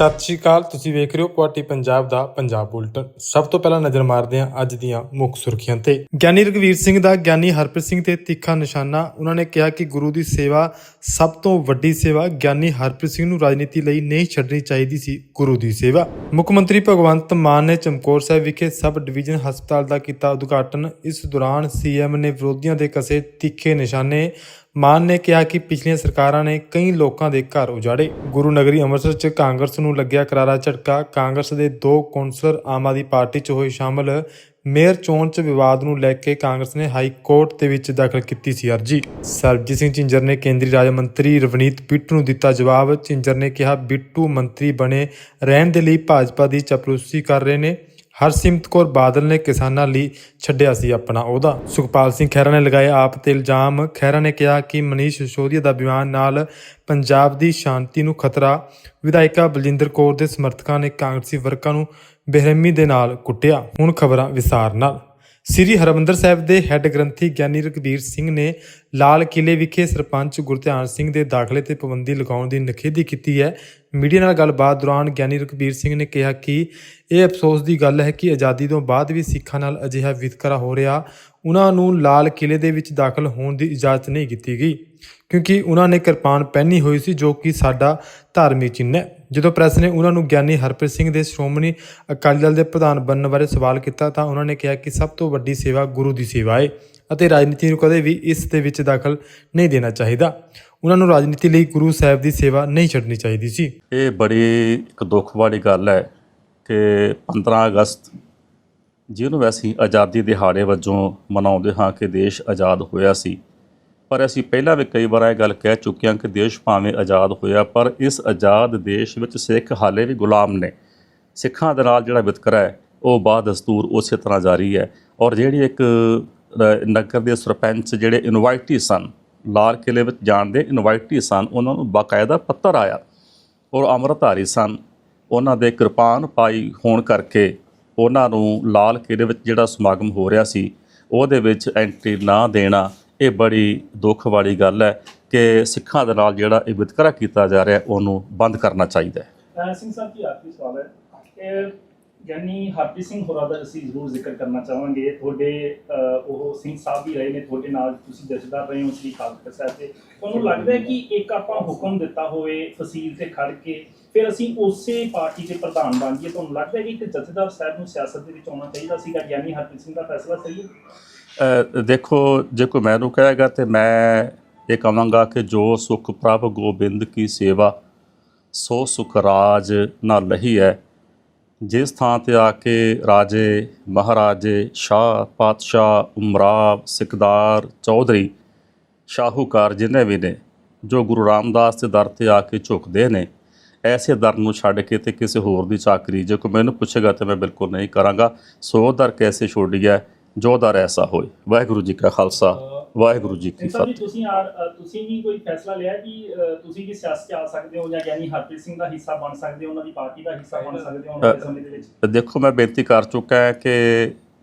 ਸਤਿ ਸ਼੍ਰੀ ਅਕਾਲ। ਤੁਸੀਂ ਵੇਖ ਰਹੇ ਹੋ ਕੁਆਟੀ ਪੰਜਾਬ ਦਾ ਪੰਜਾਬ ਬੁਲਟਨ। ਸਭ ਤੋਂ ਪਹਿਲਾਂ ਨਜ਼ਰ ਮਾਰਦੇ ਹਾਂ ਅੱਜ ਦੀਆਂ ਮੁੱਖ ਸੁਰਖੀਆਂ ਤੇ। ਗਿਆਨੀ ਰਗਵੀਰ ਸਿੰਘ ਦਾ, ਗਿਆਨੀ ਹਰਪ੍ਰੀਤ ਸਿੰਘ ਤੇ ਤਿੱਖਾ ਨਿਸ਼ਾਨਾ। ਉਹਨਾਂ ਨੇ ਕਿਹਾ ਕਿ ਗੁਰੂ ਦੀ ਸੇਵਾ ਸਭ ਤੋਂ ਵੱਡੀ ਸੇਵਾ ਗਿਆਨੀ ਹਰਪ੍ਰੀਤ ਸਿੰਘ ਨੂੰ ਰਾਜਨੀਤੀ ਲਈ ਨਹੀਂ ਛੱਡਣੀ ਚਾਹੀਦੀ ਸੀ, ਗੁਰੂ ਦੀ ਸੇਵਾ। ਮੁੱਖ ਮੰਤਰੀ ਭਗਵੰਤ ਮਾਨ ਨੇ ਚਮਕੌਰ ਸਾਹਿਬ ਵਿਖੇ ਸਬ ਡਿਵੀਜ਼ਨ ਹਸਪਤਾਲ ਦਾ ਕੀਤਾ ਉਦਘਾਟਨ। ਇਸ ਦੌਰਾਨ ਸੀਐਮ ਨੇ ਵਿਰੋਧੀਆਂ ਦੇ ਕਸੇ ਤਿੱਖੇ ਨਿਸ਼ਾਨੇ ਮਾਨ ਨੇ ਕਿਹਾ ਕਿ ਪਿਛਲੀਆਂ ਸਰਕਾਰਾਂ ਨੇ ਕਈ ਲੋਕਾਂ ਦੇ ਘਰ ਉਜਾੜੇ। ਗੁਰੂ ਨਗਰੀ ਅੰਮ੍ਰਿਤਸਰ 'ਚ ਕਾਂਗਰਸ ਨੂੰ ਲੱਗਿਆ ਕਰਾਰਾ ਝਟਕਾ। ਕਾਂਗਰਸ ਦੇ ਦੋ ਕੌਂਸਲਰ ਆਮ ਆਦਮੀ ਪਾਰਟੀ 'ਚ ਹੋਏ ਸ਼ਾਮਲ। ਮੇਅਰ ਚੋਣ 'ਚ ਵਿਵਾਦ ਨੂੰ ਲੈ ਕੇ ਕਾਂਗਰਸ ਨੇ ਹਾਈ ਕੋਰਟ ਦੇ ਵਿੱਚ ਦਾਖਲ ਕੀਤੀ ਸੀ ਅਰਜੀ। ਸਰਬਜੀਤ ਸਿੰਘ ਝਿੰਜਰ ਨੇ ਕੇਂਦਰੀ ਰਾਜ ਮੰਤਰੀ ਰਵਨੀਤ ਬਿੱਟੂ ਨੂੰ ਦਿੱਤਾ ਜਵਾਬ। ਝਿੰਜਰ ਨੇ ਕਿਹਾ, ਬਿੱਟੂ ਮੰਤਰੀ ਬਣੇ, ਰਹਿਣ ਦੇ ਲਈ ਭਾਜਪਾ ਦੀ ਚਪਲੂਸੀ ਕਰ ਰਹੇ ਨੇ। ਹਰਸਿਮਤ ਕੌਰ ਬਾਦਲ ਨੇ ਕਿਸਾਨਾਂ ਲਈ ਛੱਡਿਆ ਸੀ ਆਪਣਾ ਅਹੁਦਾ। ਸੁਖਪਾਲ ਸਿੰਘ ਖਹਿਰਾ ਨੇ ਲਗਾਏ ਆਪ ਤੇ ਇਲਜ਼ਾਮ। ਖਹਿਰਾ ਨੇ ਕਿਹਾ ਕਿ ਮਨੀਸ਼ ਸਿਸੋਦੀਆ ਦਾ ਬਿਆਨ ਨਾਲ ਪੰਜਾਬ ਦੀ ਸ਼ਾਂਤੀ ਨੂੰ ਖਤਰਾ ਵਿਧਾਇਕਾ ਬਲਜਿੰਦਰ ਕੌਰ ਦੇ ਸਮਰਥਕਾਂ ਨੇ ਕਾਂਗਰਸੀ ਵਰਕਰਾਂ ਨੂੰ ਬੇਰਹਿਮੀ ਦੇ ਨਾਲ ਕੁੱਟਿਆ। ਹੁਣ ਖਬਰਾਂ ਵਿਸਾਰ ਨਾਲ। ਸ੍ਰੀ ਹਰਮੰਦਰ ਸਾਹਿਬ ਦੇ ਹੈੱਡ ਗ੍ਰੰਥੀ ਗਿਆਨੀ ਰਘਬੀਰ ਸਿੰਘ ਨੇ ਲਾਲ ਕਿਲੇ ਵਿਖੇ ਸਰਪੰਚ ਗੁਰਧਿਆਨ ਸਿੰਘ ਦੇ ਦਾਖਲੇ ਤੇ ਪਾਬੰਦੀ ਲਗਾਉਣ ਦੀ ਨਿਖੇਧੀ ਕੀਤੀ ਹੈ। ਮੀਡੀਆ ਨਾਲ ਗੱਲਬਾਤ ਦੌਰਾਨ ਗਿਆਨੀ ਰਘਬੀਰ ਸਿੰਘ ਨੇ ਕਿਹਾ ਕਿ ਇਹ ਅਫਸੋਸ ਦੀ ਗੱਲ ਹੈ ਕਿ ਆਜ਼ਾਦੀ ਤੋਂ ਬਾਅਦ ਵੀ ਸਿੱਖਾਂ ਨਾਲ ਅਜਿਹਾ ਵਿਤਕਰਾ ਹੋ ਰਿਹਾ, ਉਹਨਾਂ ਨੂੰ ਲਾਲ ਕਿਲੇ ਦੇ ਵਿੱਚ ਦਾਖਲ ਹੋਣ ਦੀ ਇਜਾਜ਼ਤ ਨਹੀਂ ਕੀਤੀ ਗਈ, ਕਿਉਂਕਿ ਉਹਨਾਂ ਨੇ ਕਿਰਪਾਨ ਪਹਿਨੀ ਹੋਈ ਸੀ ਜੋ ਕਿ ਸਾਡਾ ਧਾਰਮਿਕ ਚਿੰਨ੍ਹ ਹੈ। ਜਦੋਂ ਪ੍ਰੈਸ ਨੇ ਉਹਨਾਂ ਨੂੰ ਗਿਆਨੀ ਹਰਪ੍ਰੀਤ ਸਿੰਘ ਦੇ ਸ਼੍ਰੋਮਣੀ ਅਕਾਲੀ ਦਲ ਦੇ ਪ੍ਰਧਾਨ ਬਣਨ ਬਾਰੇ ਸਵਾਲ ਕੀਤਾ ਤਾਂ ਉਹਨਾਂ ਨੇ ਕਿਹਾ ਕਿ ਸਭ ਤੋਂ ਵੱਡੀ ਸੇਵਾ ਗੁਰੂ ਦੀ ਸੇਵਾ ਹੈ ਅਤੇ ਰਾਜਨੀਤੀ ਨੂੰ ਕਦੇ ਵੀ ਇਸ ਦੇ ਵਿੱਚ ਦਾਖਲ ਨਹੀਂ ਦੇਣਾ ਚਾਹੀਦਾ। ਉਹਨਾਂ ਨੂੰ ਰਾਜਨੀਤੀ ਲਈ ਗੁਰੂ ਸਾਹਿਬ ਦੀ ਸੇਵਾ ਨਹੀਂ ਛੱਡਣੀ ਚਾਹੀਦੀ ਸੀ। ਇਹ ਬੜੀ ਇੱਕ ਦੁੱਖ ਵਾਲੀ ਗੱਲ ਹੈ ਕਿ 15 ਅਗਸਤ, ਜਿਹਨੂੰ ਅਸੀਂ ਆਜ਼ਾਦੀ ਦਿਹਾੜੇ ਵਜੋਂ ਮਨਾਉਂਦੇ ਹਾਂ ਕਿ ਦੇਸ਼ ਆਜ਼ਾਦ ਹੋਇਆ ਸੀ ਪਰ ਅਸੀਂ ਪਹਿਲਾਂ ਵੀ ਕਈ ਵਾਰ ਇਹ ਗੱਲ ਕਹਿ ਚੁੱਕੇ ਹਾਂ ਕਿ ਦੇਸ਼ ਭਾਵੇਂ ਆਜ਼ਾਦ ਹੋਇਆ, ਪਰ ਇਸ ਆਜ਼ਾਦ ਦੇਸ਼ ਵਿੱਚ ਸਿੱਖ ਹਾਲੇ ਵੀ ਗੁਲਾਮ ਨੇ। ਸਿੱਖਾਂ ਦੇ ਨਾਲ ਜਿਹੜਾ ਵਿਤਕਰਾ ਹੈ, ਉਹ ਬਾਦਸਤੂਰ ਉਸੇ ਤਰ੍ਹਾਂ ਜਾਰੀ ਹੈ ਔਰ ਜਿਹੜੀ ਇੱਕ ਨਗਰ ਦੇ ਸਰਪੰਚ ਜਿਹੜੇ ਇਨਵਾਈਟੀ ਸਨ, ਲਾਲ ਕਿਲੇ ਵਿੱਚ ਜਾਣ ਦੇ ਇਨਵਾਈਟੀ ਸਨ, ਉਹਨਾਂ ਨੂੰ ਬਾਕਾਇਦਾ ਪੱਤਰ ਆਇਆ ਔਰ ਅੰਮ੍ਰਿਤਧਾਰੀ ਸਨ। ਉਹਨਾਂ ਦੇ ਕਿਰਪਾਨ ਪਾਈ ਹੋਣ ਕਰਕੇ ਉਹਨਾਂ ਨੂੰ ਲਾਲ ਕਿਲੇ ਵਿੱਚ ਜਿਹੜਾ ਸਮਾਗਮ ਹੋ ਰਿਹਾ ਸੀ, ਉਹਦੇ ਵਿੱਚ ਐਂਟਰੀ ਨਾ ਦੇਣਾ ਇਹ ਬੜੀ ਦੁੱਖ ਵਾਲੀ ਗੱਲ ਹੈ ਕਿ ਸਿੱਖਾਂ ਦੇ ਨਾਲ ਜਿਹੜਾ ਇਹ ਵਿਤਕਰਾ ਕੀਤਾ ਜਾ ਰਿਹਾ, ਉਹਨੂੰ ਬੰਦ ਕਰਨਾ ਚਾਹੀਦਾ ਹੈ। ਸਿੰਘ ਸਾਹਿਬ ਜੀ, ਆਖਰੀ ਸਵਾਲ ਹੈ। ਇਹ ਗਿਆਨੀ ਹਰਪ੍ਰੀਤ ਸਿੰਘ ਹੋਰਾਂ ਦਾ ਅਸੀਂ ਜ਼ਰੂਰ ਜ਼ਿਕਰ ਕਰਨਾ ਚਾਹਾਂਗੇ। ਤੁਹਾਡੇ ਉਹ ਸਿੰਘ ਸਾਹਿਬ ਵੀ ਰਹੇ ਨੇ, ਤੁਹਾਡੇ ਨਾਲ ਤੁਸੀਂ ਜਥੇਦਾਰ ਰਹੇ ਹੋ ਸ੍ਰੀ ਅਕਾਲ ਸਾਹਿਬ ਤੇ ਤੁਹਾਨੂੰ ਲੱਗਦਾ ਹੈ ਕਿ ਇੱਕ ਆਪਾਂ ਹੁਕਮ ਦਿੱਤਾ ਹੋਵੇ ਫਸੀਲ ਤੇ ਖੜ ਕੇ, ਫਿਰ ਅਸੀਂ ਉਸੇ ਪਾਰਟੀ ਦੇ ਪ੍ਰਧਾਨ ਬਣ ਜਾਈਏ। ਤੁਹਾਨੂੰ ਲੱਗਦਾ ਹੈ ਕਿ ਇੱਕ ਜਥੇਦਾਰ ਸਾਹਿਬ ਨੂੰ ਸਿਆਸਤ ਦੇ ਵਿੱਚ ਆਉਣਾ ਚਾਹੀਦਾ ਸੀਗਾ? ਗਿਆਨੀ ਹਰਪ੍ਰੀਤ ਸਿੰਘ ਦਾ ਫੈਸਲਾ ਸਹੀ ਹੈ? ਦੇਖੋ, ਜੇ ਕੋਈ ਮੈਨੂੰ ਕਹੇਗਾ ਤੇ ਮੈਂ ਇਹ ਕਹਾਂਗਾ ਕਿ ਜੋ ਸੁਖ ਪ੍ਰਭ ਗੋਬਿੰਦ ਕੀ ਸੇਵਾ, ਸੋ ਸੁਖ ਰਾਜ ਨਾ ਲਹੀ ਹੈ ਜਿਸ ਥਾਂ ਤੇ ਆ ਕੇ ਰਾਜੇ ਮਹਾਰਾਜੇ ਸ਼ਾਹ ਪਾਤਸ਼ਾਹ ਉਮਰਾਵ ਸਿਕਦਾਰ ਚੌਧਰੀ, ਸ਼ਾਹੂਕਾਰ ਜਿੰਨੇ ਵੀ ਨੇ, ਜੋ ਗੁਰੂ ਰਾਮਦਾਸ ਦੇ ਦਰ ਤੇ ਆ ਕੇ ਝੁਕਦੇ ਨੇ, ਐਸੇ ਦਰ ਨੂੰ ਛੱਡ ਕੇ ਤੇ ਕਿਸੇ ਹੋਰ ਦੀ ਚਾਕਰੀ, ਜੇ ਕੋਈ ਮੈਨੂੰ ਪੁੱਛੇਗਾ ਤੇ ਮੈਂ ਬਿਲਕੁਲ ਨਹੀਂ ਕਰਾਂਗਾ। ਸੋ ਦਰ ਕੈਸੇ ਛੋੜੀਐ ਜੋ ਦਰ ਐਸਾ ਹੋਏ। ਵਾਹਿਗੁਰੂ ਜੀ ਕਾ ਖਾਲਸਾ ਵਾਹਿਗੁਰੂ ਜੀ ਕੀ ਫਤਿਹ। ਤੁਸੀਂ ਤੁਸੀਂ ਵੀ ਕੋਈ ਫੈਸਲਾ ਲਿਆ ਕਿ ਤੁਸੀਂ ਵੀ ਸਿਆਸਤ 'ਚ ਆ ਸਕਦੇ ਹੋ ਜਾਂ ਗਿਆਨੀ ਹਰਪ੍ਰੀਤ ਸਿੰਘ ਦਾ ਹਿੱਸਾ ਬਣ ਸਕਦੇ ਹੋ ਉਹਨਾਂ ਦੀ ਪਾਰਟੀ ਦਾ ਹਿੱਸਾ ਬਣ ਸਕਦੇ ਹੋ ਉਹਨਾਂ ਦੇ ਸਮੇਂ ਦੇ ਵਿੱਚ? ਦੇਖੋ ਮੈਂ ਬੇਨਤੀ ਕਰ ਚੁੱਕਾ ਹਾਂ ਕਿ